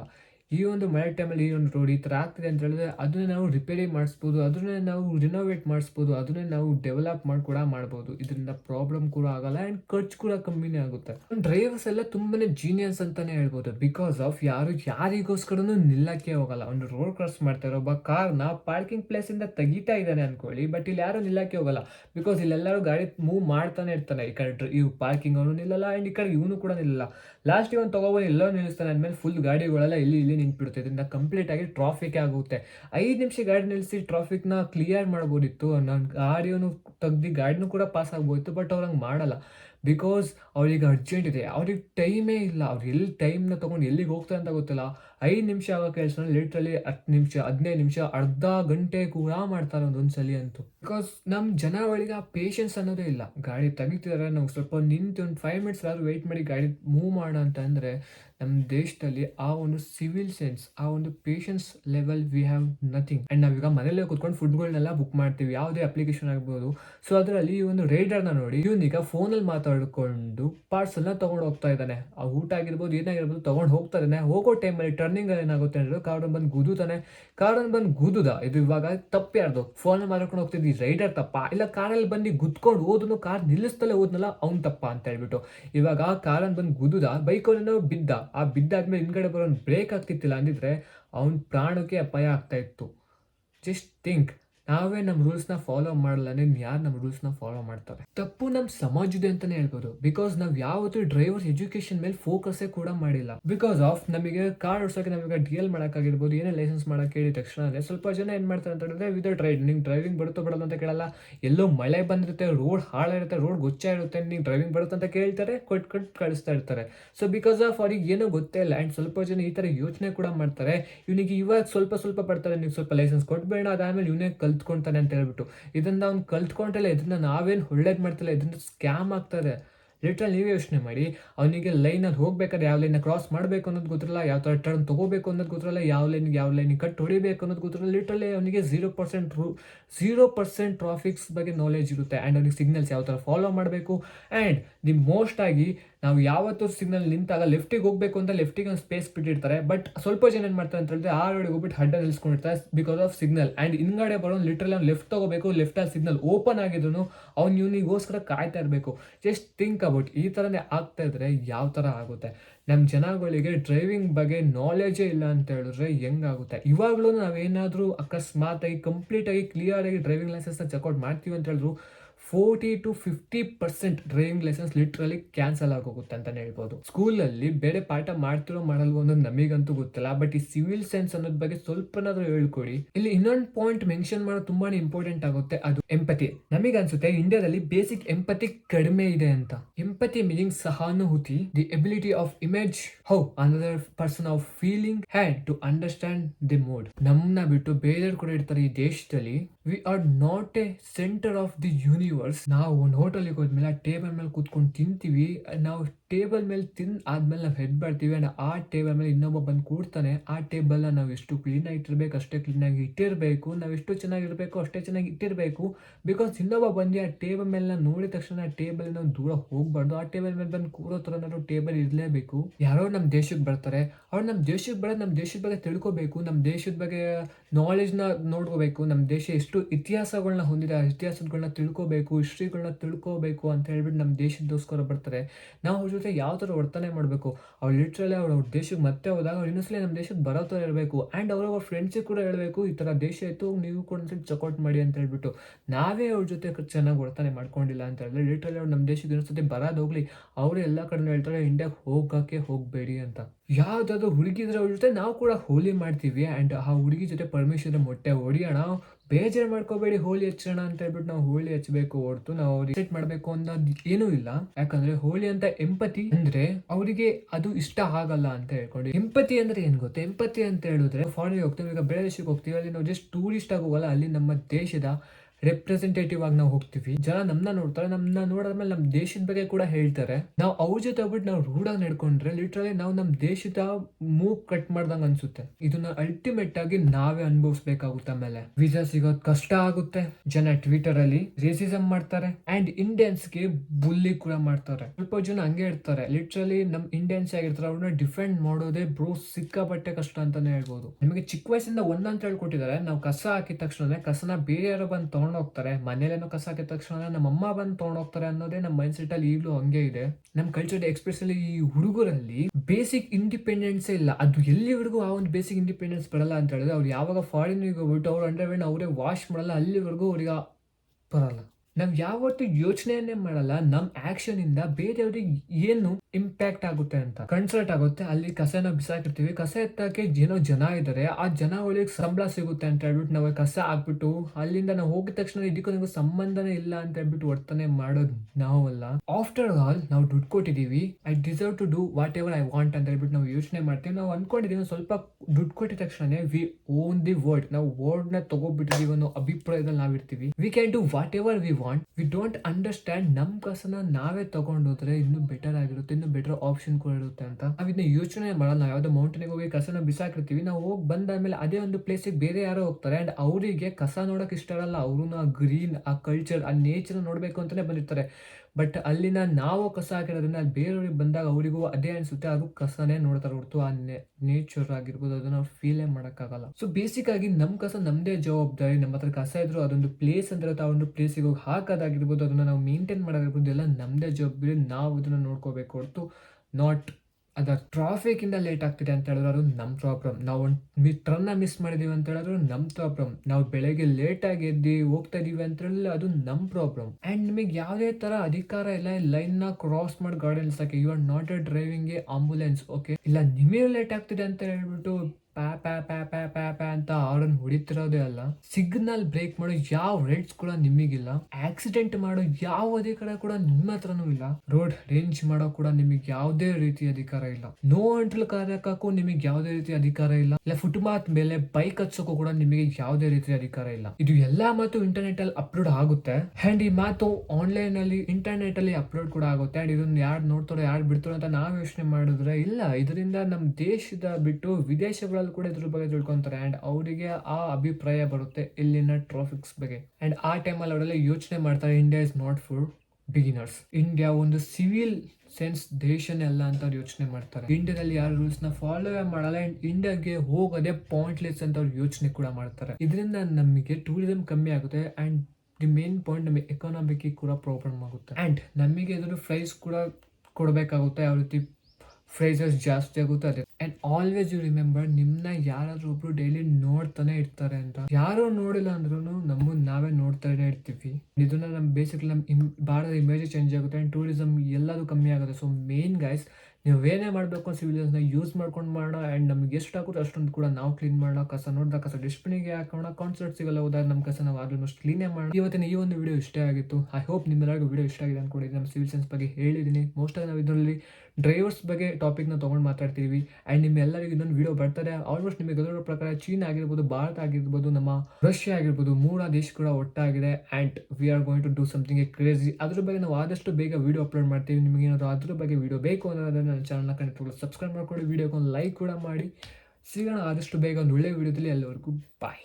ಈ ಒಂದು ಮಳೆ ಟೈಮಲ್ಲಿ ಈ ಒಂದು ರೋಡ್ ಈ ಥರ ಆಗ್ತಿದೆ ಅಂತ ಹೇಳಿದ್ರೆ ಅದನ್ನೇ ನಾವು ರಿಪೇರಿ ಮಾಡಿಸ್ಬೋದು, ಅದನ್ನೇ ನಾವು ರಿನೋವೇಟ್ ಮಾಡಿಸ್ಬೋದು, ಅದನ್ನೇ ನಾವು ಡೆವಲಪ್ ಮಾಡಿ, ಕೂಡ ಮಾಡ್ಬೋದು. ಇದರಿಂದ ಪ್ರಾಬ್ಲಮ್ ಕೂಡ ಆಗಲ್ಲ ಆ್ಯಂಡ್ ಖರ್ಚು ಕೂಡ ಕಮ್ಮಿನೇ ಆಗುತ್ತೆ. ಡ್ರೈವರ್ಸ್ ಎಲ್ಲ ತುಂಬಾನೇ ಜೀನಿಯಸ್ ಅಂತಾನೆ ಹೇಳ್ಬೋದು. ಬಿಕಾಸ್ ಆಫ್ ಯಾರು ಯಾರಿಗೋಸ್ಕರನೂ ನಿಲ್ಲಕ್ಕೆ ಹೋಗಲ್ಲ. ಒಂದು ರೋಡ್ ಕ್ರಾಸ್ ಮಾಡ್ತಾರೆ ಒಬ್ಬ ಕಾರ್ನ ಪಾರ್ಕಿಂಗ್ ಪ್ಲೇಸಿಂದ ತೆಗಿತಾ ಇದ್ದಾನೆ ಅನ್ಕೊಳ್ಳಿ ಬಟ್ ಇಲ್ಲಿ ಯಾರು ನಿಲ್ಲಕ್ಕೆ ಹೋಗಲ್ಲ. ಬಿಕಾಸ್ ಇಲ್ಲೆಲ್ಲರೂ ಗಾಡಿ ಮೂವ್ ಮಾಡ್ತಾನೆ ಇರ್ತಾನೆ. ಈ ಕಡೆ ಇವ್ ಪಾರ್ಕಿಂಗ್ ಅವನು ನಿಲ್ಲಲ್ಲ ಆ್ಯಂಡ್ ಈ ಕಡೆ ಇವನು ಕೂಡ ನಿಲ್ಲಲ್ಲ. ಲಾಸ್ಟ್ ಇವನ್ ತಗೊಬಂದು, ಎಲ್ಲೋ ನಿಲ್ಲಿಸ್ತಾನೆ ಅಂದಮೇಲೆ ಫುಲ್ ಗಾಡಿಗಳೆಲ್ಲ ಇಲ್ಲಿ ಇಲ್ಲಿ ನಿಂತ್ಬಿಡುತ್ತೆ. ಇದರಿಂದ ಕಂಪ್ಲೀಟ್ ಆಗಿ ಟ್ರಾಫಿಕ್ ಆಗುತ್ತೆ. ಐದು ನಿಮಿಷ ಗಾಡಿ ನಿಲ್ಲಿಸಿ ಟ್ರಾಫಿಕ್ನ ಕ್ಲಿಯರ್ ಮಾಡ್ಬೋದಿತ್ತು. ನಾನು ಗಾಡಿಯನ್ನು ತೆಗ್ದು ಗಾಡಿನೂ ಕೂಡ ಪಾಸ್ ಆಗ್ಬೋದಿತ್ತು ಬಟ್ ಅವ್ರು ಹಂಗೆ ಮಾಡಲ್ಲ. ಬಿಕಾಸ್ ಅವ್ರಿಗೆ ಅರ್ಜೆಂಟ್ ಇದೆ. ಅವ್ರಿಗೆ ಟೈಮೇ ಇಲ್ಲ. ಅವ್ರು ಎಲ್ಲಿ ಟೈಮ್ನ ತೊಗೊಂಡು ಎಲ್ಲಿಗೆ ಹೋಗ್ತಾರೆ ಅಂತ ಗೊತ್ತಿಲ್ಲ. ಐದು ನಿಮಿಷ ಆಗೋ ಕೆಲಸ ಲಿಟ್ರಲಿ ಹತ್ತು ನಿಮಿಷ, ಹದಿನೈದು ನಿಮಿಷ, ಅರ್ಧ ಗಂಟೆ ಕೂಡ ಮಾಡ್ತಾರೆ ಒಂದೊಂದು ಸಲ ಅಂತೂ. ಬಿಕಾಸ್ ನಮ್ಮ ಜನಗಳಿಗೆ ಆ ಪೇಷನ್ಸ್ ಅನ್ನೋದೇ ಇಲ್ಲ. ಗಾಡಿ ತೆಗಿತಿದ್ದಾರೆ, ನಾವು ಸ್ವಲ್ಪ ನಿಂತು ಒಂದು ಫೈವ್ ಮಿನಿಟ್ಸ್ ಆದರೂ ವೆಯ್ಟ್ ಮಾಡಿ ಗಾಡಿ ಮೂವ್ ಮಾಡೋಣ ಅಂತಂದರೆ ನಮ್ಮ ದೇಶದಲ್ಲಿ ಆ ಒಂದು ಸಿವಿಲ್ ಸೆನ್ಸ್ ಆ ಒಂದು patience level we have nothing and ನಾವೀಗ ಮನೆಯಲ್ಲೇ ಕೂತ್ಕೊಂಡು ಫುಡ್ಗಳನ್ನೆಲ್ಲ ಬುಕ್ ಮಾಡ್ತೀವಿ, ಯಾವುದೇ ಅಪ್ಲಿಕೇಶನ್ ಆಗ್ಬೋದು. ಸೊ ಅದರಲ್ಲಿ ಈ ಒಂದು ರೈಡರ್ನ ನೋಡಿ ಇವನೀಗ ಫೋನಲ್ಲಿ ಮಾತಾಡಿಕೊಂಡು ಪಾರ್ಸಲ್ನ ತೊಗೊಂಡು ಹೋಗ್ತಾ ಇದ್ದಾನೆ. ಆ ಊಟ ಆಗಿರ್ಬೋದು ಏನಾಗಿರ್ಬೋದು ತೊಗೊಂಡು ಹೋಗ್ತಾ ಇದ್ದಾನೆ. ಹೋಗೋ ಟೈಮಲ್ಲಿ ಟರ್ನಿಂಗ್ ಏನಾಗುತ್ತೆ ಅಂದ್ರೆ ಕಾರನ್ನು ಬಂದು ಗುದುತಾನೆ ಕಾರನ್ನು ಬಂದು ಗುದುದ ಇದು ಇವಾಗ ತಪ್ಪು ಯಾರ್ದು ಫೋನಲ್ಲಿ ಮಾತಾಡ್ಕೊಂಡು ಈ ರೈಡರ್ ತಪ್ಪ? ಇಲ್ಲ ಕಾರಲ್ಲಿ ಬಂದು ಗುದ್ಕೊಂಡು ಹೋದನು ಕಾರ್ ನಿಲ್ಲಿಸ್ತಲೇ ಹೋದ್ನಲ್ಲ, ಅವ್ನು ತಪ್ಪ ಅಂತ ಹೇಳ್ಬಿಟ್ಟು. ಇವಾಗ ಕಾರನ್ನು ಬಂದು ಗುದುದ ಬೈಕವನೇನೋ ಬಿದ್ದ? ಆ ಬಿದ್ದಾದ್ಮೇಲೆ ಹಿಂದ್ಗಡೆ ಬರೋನ್ ಬ್ರೇಕ್ ಆಗ್ತಿತ್ತಿಲ್ಲ ಅಂದಿದ್ರೆ ಅವನ ಪ್ರಾಣಕ್ಕೆ ಅಪಾಯ ಆಗ್ತಾ ಇತ್ತು. ಜಸ್ಟ್ ಥಿಂಕ್ ನಾವೇ ನಮ್ಮ ರೂಲ್ಸ್ನ ಫಾಲೋ ಮಾಡಲ್ಲ ಅಂದ್ರೆ ಯಾರು ನಮ್ಮ ರೂಲ್ಸ್ನ ಫಾಲೋ ಮಾಡ್ತಾರೆ? ತಪ್ಪು ನಮ್ಮ ಸಮಾಜದ ಅಂತಾನೆ ಹೇಳ್ಬೋದು. ಬಿಕಾಸ್ ನಾವು ಯಾವತ್ತೂ ಡ್ರೈವರ್ಸ್ ಎಜುಕೇಶನ್ ಮೇಲೆ ಫೋಕಸ್ಸೇ ಕೂಡ ಮಾಡಿಲ್ಲ. ಬಿಕಾಸ್ ಆಫ್ ನಮಗೆ ಕಾರ್ ಓಡಿಸೋಕೆ ನಮಗೆ ಡಿ ಎಲ್ ಮಾಡೋಕ್ಕಾಗಿರ್ಬೋದು, ಏನೇ ಲೈಸೆನ್ಸ್ ಮಾಡಕ್ಕೆ ಹೇಳಿದ ತಕ್ಷಣ ಸ್ವಲ್ಪ ಜನ ಏನು ಮಾಡ್ತಾರೆ ಅಂತ ಹೇಳಿದ್ರೆ ವಿದೌಟ್ ರೈಡ್ ನಿಂಗೆ ಡ್ರೈವಿಂಗ್ ಬರುತ್ತೋ ಬಿಡಲ್ಲ ಅಂತ ಕೇಳಲ್ಲ. ಎಲ್ಲೋ ಮಳೆ ಬಂದಿರುತ್ತೆ ರೋಡ್ ಹಾಳಾಗಿರುತ್ತೆ ರೋಡ್ ಗೊಚ್ಚ ಇರುತ್ತೆ ನಿಂಗೆ ಡ್ರೈವಿಂಗ್ ಬರುತ್ತೆ ಅಂತ ಕೇಳ್ತಾರೆ ಕೊಟ್ಟು ಕೊಟ್ಟು ಕಳಿಸ್ತಾ ಇರ್ತಾರೆ. ಸೊ ಬಿಕಾಸ್ ಆಫ್ ಅವ್ರಿಗೆ ಏನೋ ಗೊತ್ತೇ ಇಲ್ಲ ಆ್ಯಂಡ್ ಸ್ವಲ್ಪ ಜನ ಈ ಥರ ಯೋಚನೆ ಕೂಡ ಮಾಡ್ತಾರೆ. ಇವನಿಗೆ ಇವಾಗ ಸ್ವಲ್ಪ ಸ್ವಲ್ಪ ಬರ್ತಾರೆ ನೀವು ಸ್ವಲ್ಪ ಲೈಸೆನ್ಸ್ ಕೊಟ್ಬೇಡ, ಅದಾದ್ಮೇಲೆ ಇವನೇ ಕಲ್ತ್ಕೊಂತಾನೆ ಅಂತ ಹೇಳ್ಬಿಟ್ಟು. ಇದನ್ನ ಅವ್ನು ಕಲ್ತ್ಕೊಂಡಲ್ಲ ಇದನ್ನ ನಾವೇನು ಒಳ್ಳೇದು ಮಾಡ್ತಿಲ್ಲ ಇದನ್ನ ಸ್ಕ್ಯಾಮ್ ಆಗ್ತದೆ ಲಿಟ್ರಲ್ ನೀವೇ ಯೋಚನೆ ಮಾಡಿ, ಅವನಿಗೆ ಲೈನಲ್ಲಿ ಹೋಗ್ಬೇಕಾದ್ರೆ ಯಾವ ಲೈನ ಕ್ರಾಸ್ ಮಾಡಬೇಕು ಅನ್ನೋದು ಗೊತ್ತಿರಲ್ಲ, ಯಾವ ಥರ ಟರ್ನ್ ತೊಗೋಬೇಕು ಅನ್ನೋದು ಗೊತ್ತಿರಲ್ಲ, ಯಾವ ಲೈನ್ಗೆ ಯಾವ ಲೈನಿಗೆ ಕಟ್ ಹೊಡಿಬೇಕು ಅನ್ನೋದು ಗೊತ್ತಿರಲ್ಲ. ಲಿಟ್ರಲ್ಲಿ ಅವನಿಗೆ ಝೀರೋ ಪರ್ಸೆಂಟ್ ರೂ ಝೀರೋ ಪರ್ಸೆಂಟ್ ಟ್ರಾಫಿಕ್ಸ್ ಬಗ್ಗೆ ನಾಲೆಜ್ ಇರುತ್ತೆ. ಆ್ಯಂಡ್ ಅವನಿಗೆ ಸಿಗ್ನಲ್ಸ್ ಯಾವ ಥರ ಫಾಲೋ ಮಾಡಬೇಕು. ಆ್ಯಂಡ್ ದಿ ಮೋಸ್ಟ್ ಆಗಿ ನಾವು ಯಾವತ್ತೂ ಸಿಗ್ನಲ್ ನಿಂತಾಗ ಲೆಫ್ಟಿಗೆ ಹೋಗಬೇಕು ಅಂತ ಲೆಫ್ಟಿಗೆ ಒಂದು ಸ್ಪೇಸ್ ಬಿಟ್ಟಿರ್ತಾರೆ. ಬಟ್ ಸ್ವಲ್ಪ ಜನ ಏನು ಮಾಡ್ತಾರೆ ಅಂತ ಹೇಳಿದ್ರೆ ಆ ರೋಡಿಗೆ ಹೋಗ್ಬಿಟ್ಟು ಹಡ್ಡ ನಿಲ್ಸ್ಕೊಂಡಿರ್ತಾರೆ ಬಿಕಾಸ್ ಆಫ್ ಸಿಗ್ನಲ್ ಆ್ಯಂಡ್ ಹಿಂದ್ಗಡೆ ಬರೋ ಲಿಟ್ರಲ್ಲಿ ಅವ್ನು ಲೆಫ್ಟ್ ತಗೋಬೇಕು ಲೆಫ್ಟಲ್ಲಿ ಸಿಗ್ನಲ್ ಓಪನ್ ಆಗಿದ್ರು ಅವ್ನು ಇವನಿಗೋಸ್ಕರ ಕಾಯ್ತಾ ಇರಬೇಕು. ಜಸ್ಟ್ ಥಿಂಕ್ ಅಬೌಟ್ ಈ ಥರನೇ ಆಗ್ತಾ ಇದ್ರೆ ಯಾವ ಥರ ಆಗುತ್ತೆ. ನಮ್ಮ ಜನಗಳಿಗೆ ಡ್ರೈವಿಂಗ್ ಬಗ್ಗೆ ನಾಲೆಜೇ ಇಲ್ಲ ಅಂತ ಹೇಳಿದ್ರೆ ಹೆಂಗಾಗುತ್ತೆ? ಇವಾಗಲೂ ನಾವೇನಾದರೂ ಅಕಸ್ಮಾತಾಗಿ ಕಂಪ್ಲೀಟಾಗಿ ಕ್ಲಿಯರಾಗಿ ಡ್ರೈವಿಂಗ್ ಲೈಸೆನ್ಸ್ನ ಚೆಕ್ಔಟ್ ಮಾಡ್ತೀವಿ ಅಂತ ಹೇಳಿದ್ರು forty to fifty percent driving licence literally cancel ಆಗೋಗುತ್ತೆ ಅಂತಾನೆ ಹೇಳ್ಬೋದು. ಸ್ಕೂಲಲ್ಲಿ ಬೇರೆ ಪಾಠ ಮಾಡ್ತಿರೋ ಮಾಡಲ್ವೋ ಅನ್ನೋದು ನಮಗಂತೂ ಗೊತ್ತಿಲ್ಲ. ಬಟ್ ಈ ಸಿವಿಲ್ ಸೈನ್ಸ್ ಅನ್ನೋದ್ ಬಗ್ಗೆ ಸ್ವಲ್ಪನಾದ್ರೂ ಹೇಳ್ಕೊಡಿ. ಇಲ್ಲಿ ಇನ್ನೊಂದು ಪಾಯಿಂಟ್ ಮೆನ್ಷನ್ ಮಾಡೋದು ತುಂಬಾನೇ ಇಂಪಾರ್ಟೆಂಟ್ ಆಗುತ್ತೆ. ಅದು ಎಂಪತಿ. ನಮಗೆ ಅನ್ಸುತ್ತೆ ಇಂಡಿಯಾದಲ್ಲಿ ಬೇಸಿಕ್ ಎಂಪತಿ ಕಡಿಮೆ ಇದೆ ಅಂತ. ಎಂಪತಿ ಮೀನಿಂಗ್ ಸಹಾನುಭೂತಿ, the ability of image, how another person of feeling hand to understand the mood. ನಮ್ಮನ್ನ ಬಿಟ್ಟು ಬೇರೆಯವ್ರು ಕೂಡ ಇರ್ತಾರೆ ಈ ದೇಶದಲ್ಲಿ. We are not a centre of the universe. ನಾವು ಒಂದು ಹೋಟೆಲಿಗೆ ಹೋದ್ಮೇಲೆ ಆ ಟೇಬಲ್ ಮೇಲೆ ಕೂತ್ಕೊಂಡು ತಿಂತೀವಿ. ನಾವು ಟೇಬಲ್ ಮೇಲೆ ತಿನ್ ಆದಮೇಲೆ ನಾವು ಹೆಡ್ ಬರ್ತೀವಿ ಅಂಡ್ ಆ ಟೇಬಲ್ ಮೇಲೆ ಇನ್ನೊಬ್ಬ ಬಂದು ಕೂಡ್ತಾನೆ. ಆ ಟೇಬಲ್ನ ನಾವು ಎಷ್ಟು ಕ್ಲೀನಾಗಿ ಇಟ್ಟಿರ್ಬೇಕು, ಅಷ್ಟೇ ಕ್ಲೀನಾಗಿ ಇಟ್ಟಿರಬೇಕು, ನಾವು ಎಷ್ಟು ಚೆನ್ನಾಗಿರ್ಬೇಕು ಅಷ್ಟೇ ಚೆನ್ನಾಗಿ ಇಟ್ಟಿರಬೇಕು. ಬಿಕಾಸ್ ಇನ್ನೊಬ್ಬ ಬಂದು ಆ ಟೇಬಲ್ ಮೇಲೆ ನೋಡಿದ ತಕ್ಷಣ ಆ ಟೇಬಲ್ ದೂರ ಹೋಗ್ಬಾರ್ದು. ಆ ಟೇಬಲ್ ಮೇಲೆ ಬಂದು ಕೂರೋ ಥರ ಟೇಬಲ್ ಇರಲೇಬೇಕು. ಯಾರೋ ನಮ್ಮ ದೇಶಕ್ಕೆ ಬರ್ತಾರೆ. ಅವ್ರು ನಮ್ಮ ದೇಶಕ್ಕೆ ಬರೋದು ನಮ್ಮ ದೇಶದ ಬಗ್ಗೆ ತಿಳ್ಕೊಬೇಕು. ನಮ್ಮ ದೇಶದ ಬಗ್ಗೆ ನಾಲೆಜ್ನ ನೋಡ್ಕೋಬೇಕು. ನಮ್ಮ ದೇಶ ಎಷ್ಟು ಇತಿಹಾಸಗಳನ್ನ ಹೊಂದಿದೆ, ಆ ಇತಿಹಾಸಗಳನ್ನ ತಿಳ್ಕೊಬೇಕು ಹಿಸ್ಟ್ರಿಗಳನ್ನ ತಿಳ್ಕೊಬೇಕು ಅಂತ ಹೇಳ್ಬಿಟ್ಟು ನಮ್ಮ ದೇಶದೋಸ್ಕರ ಬರ್ತಾರೆ. ನಾವು ಜೊತೆ ಯಾವ ಥರ ವರ್ತನೆ ಮಾಡಬೇಕು ಅವ್ರು ಲಿಟ್ರಲಿ ಅವ್ರು ದೇಶಕ್ಕೆ ಮತ್ತೆ ಹೋದಾಗ ಅವ್ರು ಇನ್ನೊಂದ್ಸಲಿ ನಮ್ಮ ದೇಶಕ್ಕೆ ಬರೋ ಥರ ಇರಬೇಕು. ಆ್ಯಂಡ್ ಅವ್ರ ಅವ್ರ ಫ್ರೆಂಡ್ಸಿಗೆ ಕೂಡ ಹೇಳಬೇಕು, ಈ ಥರ ದೇಶ ಇತ್ತು, ನೀವು ಕೂಡ ಒಂದ್ಸಲಿ ಚೆಕ್ಔಟ್ ಮಾಡಿ ಅಂತ ಹೇಳ್ಬಿಟ್ಟು. ನಾವೇ ಅವ್ರ ಜೊತೆ ಚೆನ್ನಾಗಿ ವರ್ತನೆ ಮಾಡ್ಕೊಂಡಿಲ್ಲ ಅಂತ ಹೇಳಿದ್ರೆ ಲಿಟ್ರಲಿ ಅವ್ರು ನಮ್ಮ ದೇಶಕ್ಕೆ ಇನ್ನೊಂದ್ಸತಿ ಬರೋದು ಹೋಗಲಿ, ಅವರು ಎಲ್ಲ ಕಡೆ ಹೇಳ್ತಾರೆ ಇಂಡಿಯಾಗೆ ಹೋಗೋಕ್ಕೆ ಹೋಗಬೇಡಿ ಅಂತ. ಯಾವುದಾದ್ರು ಹುಡುಗಿದ್ರೆ ಅವ್ರ ಜೊತೆ ನಾವು ಕೂಡ ಹೋಲಿ ಮಾಡ್ತೀವಿ. ಆ್ಯಂಡ್ ಆ ಹುಡುಗಿ ಜೊತೆ ಪರ್ಮಿಷನ್ ಮೊಟ್ಟೆ ಹೊಡಿಯೋಣ ಬೇಜಾರು ಮಾಡ್ಕೋಬೇಡಿ, ಹೋಳಿ ಹಚ್ಚೋಣ ಅಂತ ಹೇಳ್ಬಿಟ್ಟು ನಾವು ಹೋಳಿ ಹಚ್ಚಬೇಕು ಹೊರತು ನಾವು ಅವ್ರಿಗೆ ಮಾಡಬೇಕು ಅನ್ನೋದು ಏನೂ ಇಲ್ಲ. ಯಾಕಂದ್ರೆ ಹೋಳಿ ಅಂತ ಎಂಪತಿ ಅಂದ್ರೆ ಅವರಿಗೆ ಅದು ಇಷ್ಟ ಆಗಲ್ಲ ಅಂತ ಹೇಳ್ಕೊಂಡು. ಎಂಪತಿ ಅಂದ್ರೆ ಏನ್ ಗೊತ್ತಾ? ಎಂಪತಿ ಅಂತ ಹೇಳಿದ್ರೆ ಫಾರಿನ್ ಹೋಗ್ತೀವಿ, ಈಗ ಬೇರೆ ದೇಶಕ್ಕೆ ಹೋಗ್ತೀವಿ, ಅಲ್ಲಿ ನಾವು ಜಸ್ಟ್ ಟೂರಿಸ್ಟ್ ಆಗಿ ಅಲ್ಲಿ ನಮ್ಮ ದೇಶದ ರೆಪ್ರೆಸೆಂಟೇಟಿವ್ ಆಗಿ ನಾವು ಹೋಗ್ತೀವಿ. ಜನ ನಮ್ಮನ್ನ ನೋಡ್ತಾರೆ. ನಮ್ಮನ್ನ ನೋಡಿದ್ಮೇಲೆ ನಮ್ಮ ದೇಶದ ಬಗ್ಗೆ ಕೂಡ ಹೇಳ್ತಾರೆ. ನಾವು ಅವ್ರ ಜೊತೆ ಹೋಗ್ಬಿಟ್ಟು ನಾವು ರೂಢಾಗಿ ನಡ್ಕೊಂಡ್ರೆ ಲಿಟ್ರಲಿ ನಾವು ನಮ್ಮ ದೇಶದ ಮೂಗ್ ಕಟ್ ಮಾಡ್ದಂಗ ಅನ್ಸುತ್ತೆ. ಇದನ್ನ ಅಲ್ಟಿಮೇಟ್ ಆಗಿ ನಾವೇ ಅನುಭವಿಸ್ಬೇಕಾಗುತ್ತೆ ಆಮೇಲೆ. ವೀಸಾ ಸಿಗೋದು ಕಷ್ಟ ಆಗುತ್ತೆ. ಜನ ಟ್ವಿಟರ್ ಅಲ್ಲಿ ರೇಸಿಸಮ್ ಮಾಡ್ತಾರೆ. ಅಂಡ್ ಇಂಡಿಯನ್ಸ್ಗೆ ಬುಲ್ಲಿ ಕೂಡ ಮಾಡ್ತಾರೆ. ಸ್ವಲ್ಪ ಜನ ಹಂಗೆ ಇರ್ತಾರೆ. ಲಿಟ್ರಲಿ ನಮ್ ಇಂಡಿಯನ್ಸ್ ಆಗಿರ್ತಾರೆ, ಅವ್ರನ್ನ ಡಿಫೆಂಡ್ ಮಾಡೋದೇ ಬ್ರೋ ಸಿಕ್ಕಾಪಟ್ಟೆ ಕಷ್ಟ ಅಂತಾನೆ ಹೇಳ್ಬೋದು. ನಿಮಗೆ ಚಿಕ್ಕ ವಯಸ್ಸಿಂದ ಒಂದಂತ ಹೇಳ್ಕೊಟ್ಟಿದ್ದಾರೆ. ನಾವು ಕಸ ಹಾಕಿದ ತಕ್ಷಣ ಕಸನ ಬೇರೆಯವರು ಬಂದು ತಗೊಂಡ್ ಹೋಗ್ತಾರೆ ಮನೇಲೇನೋ ಕಸ ಹಾಕಿದ ತಕ್ಷಣ ನಮ್ಮ ಅಮ್ಮ ಬಂದು ತೊಗೊಂಡೋಗ್ತಾರೆ ಅನ್ನೋದೇ ನಮ್ಮ ಮೈಂಡ್ ಸೆಟ್ ಅಲ್ಲಿ ಈಗಲೂ ಹಂಗೆ ಇದೆ. ನಮ್ಮ ಕಲ್ಚರ್ ಎಕ್ಸ್ಪೆಷಲಿ ಈ ಹುಡುಗರಲ್ಲಿ ಬೇಸಿಕ್ ಇಂಡಿಪೆಂಡೆನ್ಸ್ ಇಲ್ಲ. ಅದು ಎಲ್ಲಿವರೆಗೂ ಆ ಒಂದು ಬೇಸಿಕ್ ಇಂಡಿಪೆಂಡೆನ್ಸ್ ಬರಲ್ಲ ಅಂತ ಹೇಳಿದ್ರೆ ಅವ್ರು ಯಾವಾಗ ಫಾರಿನ್ಗೆ ಹೋಗ್ಬಿಟ್ಟು ಅವ್ರ ಅಂಡರ್ವೇನ್ ಅವರೇ ವಾಶ್ ಮಾಡಲ್ಲ, ಅಲ್ಲಿವರೆಗೂ ಅವ್ರಿಗೆ ಬರಲ್ಲ. ನಾವು ಯಾವತ್ತೂ ಯೋಚನೆಯನ್ನೇ ಮಾಡಲ್ಲ. ನಮ್ಮ ಆಕ್ಷನ್ ಇಂದ ಬೇರೆಯವ್ರಿಗೆ ಏನು ಇಂಪ್ಯಾಕ್ಟ್ ಆಗುತ್ತೆ ಅಂತ. ಕನ್ಸಲ್ಟ್ ಆಗುತ್ತೆ. ಅಲ್ಲಿ ಕಸನ ಬಿಸಾಕಿರ್ತೀವಿ. ಕಸ ಎತ್ತಕ್ಕೆ ಏನೋ ಜನ ಇದ್ದಾರೆ ಆ ಜನ ಒಳಗೆ ಸಂಬಳ ಸಿಗುತ್ತೆ ಅಂತ ಹೇಳ್ಬಿಟ್ಟು ನಾವು ಕಸ ಹಾಕ್ಬಿಟ್ಟು ಅಲ್ಲಿಂದ ನಾವು ಹೋಗಿದ ತಕ್ಷಣ ಇದಕ್ಕೂ ನಮಗೆ ಸಂಬಂಧನೇ ಇಲ್ಲ ಅಂತ ಹೇಳ್ಬಿಟ್ಟು ವರ್ತನೆ ಮಾಡೋದು ನಾವಲ್ಲ. ಆಫ್ಟರ್ ಆಲ್ ನಾವು ದುಡ್ಡು ಕೊಟ್ಟಿದ್ದೀವಿ I deserve to do whatever I want ಅಂತ ಹೇಳ್ಬಿಟ್ಟು ನಾವು ಯೋಚನೆ ಮಾಡ್ತೀವಿ. ನಾವು ಅನ್ಕೊಂಡಿದೀವಿ ಸ್ವಲ್ಪ ದುಡ್ಡು ಕೊಟ್ಟಿದ ತಕ್ಷಣ ವಿ ಓನ್ ದಿ ವರ್ಡ್ ನಾವು ವರ್ಡ್ನ ತಗೋಬಿಟ್ಟಿದೀವಿ ಅನ್ನೋ ಅಭಿಪ್ರಾಯದಲ್ಲಿ ನಾವಿರ್ತೀವಿ we can do whatever we want we don't understand ನಮ್ಮ ಕಸನ ನಾವೇ ತಗೊಂಡೋದ್ರೆ ಇನ್ನೂ ಬೆಟರ್ ಆಗಿರುತ್ತೆ, ಇನ್ನೂ ಬೆಟರ್ ಆಪ್ಷನ್ ಕೂಡ ಇರುತ್ತೆ ಅಂತ. ನಾವ್ ಇದನ್ನ ಯೋಚನೆ ಮಾಡಲ್ಲ, ನಾವು ಯಾವ್ದೋ ಮೌಂಟನ್ಗೆ ಹೋಗಿ ಕಸನ ಬಿಸಾಕಿರ್ತೀವಿ ನಾವು ಹೋಗಿ ಬಂದಾದ್ಮೇಲೆ ಅದೇ ಒಂದು ಪ್ಲೇಸಿಗೆ ಬೇರೆ ಯಾರೋ ಹೋಗ್ತಾರೆ ಆ್ಯಂಡ್ ಅವರಿಗೆ ಕಸ ನೋಡೋಕೆ ಇಷ್ಟ ಇರಲ್ಲ ಅವರು ಆ ಗ್ರೀನ್ ಆ ಕಲ್ಚರ್ ಆ ನೇಚರ್ ನೋಡಬೇಕು ಅಂತಲೇ ಬಂದಿರ್ತಾರೆ. ಬಟ್ ಅಲ್ಲಿನ ನಾವು ಕಸ ಹಾಕಿರೋದ್ರಿಂದ ಅಲ್ಲಿ ಬೇರೆಯವ್ರಿಗೆ ಬಂದಾಗ ಅವರಿಗೂ ಅದೇ ಅನ್ಸುತ್ತೆ, ಅದು ಕಸನೇ ನೋಡ್ತಾರೆ ಹೊರತು ಆ ನೇಚರ್ ಆಗಿರ್ಬೋದು, ಅದನ್ನ ಫೀಲೇ ಮಾಡೋಕ್ಕಾಗಲ್ಲ. ಸೊ ಬೇಸಿಕ್ ಆಗಿ ನಮ್ಮ ಕಸ ನಮ್ಮದೇ ಜವಾಬ್ದಾರಿ ನಮ್ಮ ಹತ್ರ ಕಸ ಇದ್ರು ಅದೊಂದು ಪ್ಲೇಸ್ ಅಂದ್ರೆ ಒಂದು ಪ್ಲೇಸಿಗೆ ಹೋಗಿ ಹಾಕೋದಾಗಿರ್ಬೋದು, ಅದನ್ನ ನಾವು ಮೇಂಟೈನ್ ಮಾಡೋದಾಗಿರ್ಬೋದು ಎಲ್ಲ ನಮ್ಮದೇ ಜವಾಬ್ದಾರಿ, ನಾವು ಅದನ್ನ ನೋಡ್ಕೋಬೇಕು ಹೊರತು ನಾಟ್ ಅದ ಟ್ರಾಫಿಕ್ ಇಂದ ಲೇಟ್ ಆಗ್ತಿದೆ ಅಂತ ಹೇಳಿದ್ರೆ ಅದು ನಮ್ಮ ಪ್ರಾಬ್ಲಮ್ ನಾವು ಒಂದು ಮಿ ಟ್ರನ್ನ ಮಿಸ್ ಮಾಡಿದೀವಿ ಅಂತ ಹೇಳಿದ್ರೆ ನಮ್ಮ ಪ್ರಾಬ್ಲಮ್ ನಾವು ಬೆಳಗ್ಗೆ ಲೇಟ್ ಆಗಿ ಎದ್ದು ಹೋಗ್ತಾ ಇದೀವಿ ಅಂತ ಹೇಳಿದ್ರೆ ಅದು ನಮ್ಮ ಪ್ರಾಬ್ಲಮ್ ಅಂಡ್ ನಿಮಗೆ ಯಾವುದೇ ತರ ಅಧಿಕಾರ ಇಲ್ಲ ಲೈನ್ನ ಕ್ರಾಸ್ ಮಾಡಿ ಗಾಡಿ ನಿಲ್ಸಕ್ಕೆ. You are not a driving a ambulance okay ಇಲ್ಲ, ನಿಮಗೆ ಲೇಟ್ ಆಗ್ತಿದೆ ಅಂತ ಹೇಳ್ಬಿಟ್ಟು ಪ್ಯಾ ಪ್ಯಾ ಪ್ಯಾ ಪ್ಯಾ ಪ್ಯಾ ಪ್ಯಾ ಅಂತ ಹಾರನ್ ಹೊಡಿತಿರೋದೇ ಅಲ್ಲ. ಸಿಗ್ನಲ್ ಬ್ರೇಕ್ ಮಾಡೋ ಯಾವ ರೈಟ್ಸ್ ಕೂಡ ನಿಮಗಿಲ್ಲ. ಆಕ್ಸಿಡೆಂಟ್ ಮಾಡೋ ಯಾವ ಅಧಿಕಾರ ಕೂಡ ನಿಮ್ಮ ಹತ್ರನೂ ಇಲ್ಲ. ರೋಡ್ ರೇಂಜ್ ಮಾಡೋ ಕೂಡ ನಿಮಗೆ ಯಾವುದೇ ರೀತಿ ಅಧಿಕಾರ ಇಲ್ಲ. ನೋ ಅಂಟ್ಲ್ ಕಾರ್ಯಕ್ಕೂ ನಿಮಗೆ ಯಾವುದೇ ರೀತಿ ಅಧಿಕಾರ ಇಲ್ಲ. ಇಲ್ಲ, ಫುಟ್ಪಾತ್ ಮೇಲೆ ಬೈಕ್ ಹಚ್ಚೋಕ್ಕೂ ಕೂಡ ನಿಮಗೆ ಯಾವುದೇ ರೀತಿ ಅಧಿಕಾರ ಇಲ್ಲ. ಇದು ಎಲ್ಲಾ ಮಾತು ಇಂಟರ್ನೆಟ್ ಅಲ್ಲಿ ಅಪ್ಲೋಡ್ ಆಗುತ್ತೆ. ಅಂಡ್ ಈ ಮಾತು ಆನ್ಲೈನ್ ಅಲ್ಲಿ ಇಂಟರ್ನೆಟ್ ಅಲ್ಲಿ ಅಪ್ಲೋಡ್ ಕೂಡ ಆಗುತ್ತೆ. ಅಂಡ್ ಇದನ್ನ ಯಾರು ನೋಡ್ತಾರೋ, ಯಾರು ಬಿಡ್ತಾರೋ ಅಂತ ನಾವು ಯೋಚನೆ ಮಾಡಿದ್ರೆ ಇಲ್ಲ. ಇದರಿಂದ ನಮ್ಮ ದೇಶದ ಬಿಟ್ಟು ವಿದೇಶಗಳಲ್ಲಿ ಕೂಡ ಇದ್ರ ಬಗ್ಗೆ ತಿಳ್ಕೊಂತಾರೆ ಅಂಡ್ ಅವರಿಗೆ ಆ ಅಭಿಪ್ರಾಯ ಬರುತ್ತೆ ಇಲ್ಲಿನ ಟ್ರಾಫಿಕ್ಸ್ ಬಗ್ಗೆ. ಅಂಡ್ ಆ ಟೈಮಲ್ಲಿ ಅವರೆಲ್ಲ ಯೋಚನೆ ಮಾಡ್ತಾರೆ India is not for beginners India ಒಂದು ಸಿವಿಲ್ ಸೆನ್ಸ್ ದೇಶನೇ ಅಲ್ಲ ಅಂತ ಅವ್ರು ಯೋಚನೆ ಮಾಡ್ತಾರೆ. ಇಂಡಿಯಾದಲ್ಲಿ ಯಾರು ರೂಲ್ಸ್ನ ಫಾಲೋ ಮಾಡಲ್ಲ ಅಂಡ್ ಇಂಡಿಯಾಗೆ ಹೋಗೋದೇ ಪಾಯಿಂಟ್ಲೆಸ್ ಅಂತ ಅವ್ರು ಯೋಚನೆ ಕೂಡ ಮಾಡ್ತಾರೆ. ಇದರಿಂದ ನಮಗೆ ಟೂರಿಸಂ ಕಮ್ಮಿ ಆಗುತ್ತೆ ಅಂಡ್ ದಿ ಮೇನ್ ಪಾಯಿಂಟ್ ನಮಗೆ ಎಕಾನಮಿಕ್ ಕೂಡ ಪ್ರಾಬ್ಲಮ್ ಆಗುತ್ತೆ. ಅಂಡ್ ನಮಗೆ ಇದ್ರ ಪ್ರೈಸ್ ಕೂಡ ಕೊಡಬೇಕಾಗುತ್ತೆ ಯಾವ ರೀತಿ ಫ್ರೈಸಸ್ ಜಾಸ್ತಿ ಆಗುತ್ತೆ ಅಂಡ್ ಆಲ್ವೇಸ್ ಯು ರಿಮೆಂಬರ್ ನಿಮ್ನ ಯಾರಾದ್ರೂ ಒಬ್ರು ಡೈಲಿ ನೋಡ್ತಾನೆ ಇರ್ತಾರೆ ಅಂತ. ಯಾರು ನೋಡಿಲ್ಲ ಅಂದ್ರೂ ನಮ್ಮನ್ನ ನಾವೇ ನೋಡ್ತಾನೆ ಇರ್ತೀವಿ. ಇದನ್ನ ನಮ್ ಬೇಸಿಕ್ಲಿ ನಮ್ ಇಮ್ ಭಾರತದ ಇಮೇಜ್ ಚೇಂಜ್ ಆಗುತ್ತೆ ಅಂಡ್ ಟೂರಿಸಮ್ ಎಲ್ಲದೂ ಕಮ್ಮಿ ಆಗುತ್ತೆ. ಸೊ ಮೇನ್ ಗೈಸ್ ನೀವೇನೇ ಮಾಡಬೇಕು ಸಿವಿಲಿಯನ್ಸ್ನ ಯೂಸ್ ಮಾಡ್ಕೊಂಡು ಮಾಡೋಣ ಆ್ಯಂಡ್ ನಮ್ಗೆ ಎಷ್ಟು ಆಗುತ್ತೆ ಅಷ್ಟೊಂದು ಕೂಡ ನಾವು ಕ್ಲೀನ್ ಮಾಡೋಣ, ಕಸ ನೋಡಿದ ಕಸ ಡಸ್ಟ್ಬಿನಿಗೆ ಹಾಕೋಣ ಕಾನ್ಸರ್ಟ್ ಸಿಗಲ್ಲ ಹೋದಾಗ ನಮ್ಮ ಕಸ ನಾವು ಆಲ್ಮೋಸ್ಟ್ ಕ್ಲೀನೇ ಮಾಡೋಣ. ಇವತ್ತಿನ ಈ ಒಂದು ವಿಡಿಯೋ ಇಷ್ಟ ಆಗಿತ್ತು. ಐ ಹೋಪ್ ನಿಮ್ಮೆಲ್ಲರಿಗೂ ವಿಡಿಯೋ ಇಷ್ಟ ಆಗಿದೆ ಅನ್ಕೊಂಡಿದ್ದೀನಿ. ನಮ್ಮ ಸಿವಿಲ್ ಸೆನ್ಸ್ ಬಗ್ಗೆ ಹೇಳಿದ್ದೀನಿ. ಮೋಸ್ಟ್ ಆಗಿ ನಾವು ಇದರಲ್ಲಿ ಡ್ರೈವರ್ಸ್ ಬಗ್ಗೆ ಟಾಪಿಕ್ನ ತೊಗೊಂಡು ಮಾತಾಡ್ತೀವಿ ಆ್ಯಂಡ್ ನಿಮ್ಮೆಲ್ಲರಿಗೂ ಇನ್ನೊಂದು ವಿಡಿಯೋ ಬರ್ತಾರೆ. ಆಲ್ಮೋಸ್ಟ್ ನಿಮಗೆ ಗೊತ್ತಿರೋ ಪ್ರಕಾರ ಚೀನಾ ಆಗಿರ್ಬೋದು, ಭಾರತ ಆಗಿರ್ಬೋದು, ನಮ್ಮ ರಷ್ಯಾ ಆಗಿರ್ಬೋದು, ಮೂರ ದೇಶ ಕೂಡ ಒಟ್ಟಾಗಿದೆ. And we are going to do something a crazy ಅದ್ರ ಬಗ್ಗೆ ನಾವು ಆದಷ್ಟು ಬೇಗ ವಿಡಿಯೋ ಅಪ್ಲೋಡ್ ಮಾಡ್ತೀವಿ. ನಿಮಗೆ ಏನಾದರೂ ಅದ್ರ ಬಗ್ಗೆ ವಿಡಿಯೋ ಬೇಕು ಅನ್ನೋದಾದರೆ ನನ್ನ ಚಾನಲ್ನ ಖಂಡಿತವಾಗ್ಲೂ ಸಬ್ಸ್ಕ್ರೈಬ್ ಮಾಡ್ಕೊಳ್ಳಿ. ವಿಡಿಯೋಗೆ ಒಂದು ಲೈಕ್ ಕೂಡ ಮಾಡಿ. ಸಿಗೋಣ ಆದಷ್ಟು ಬೇಗ ಒಂದು ಒಳ್ಳೆ ವಿಡಿಯೋದಲ್ಲಿ ಎಲ್ಲರಿಗೂ ಬಾಯ್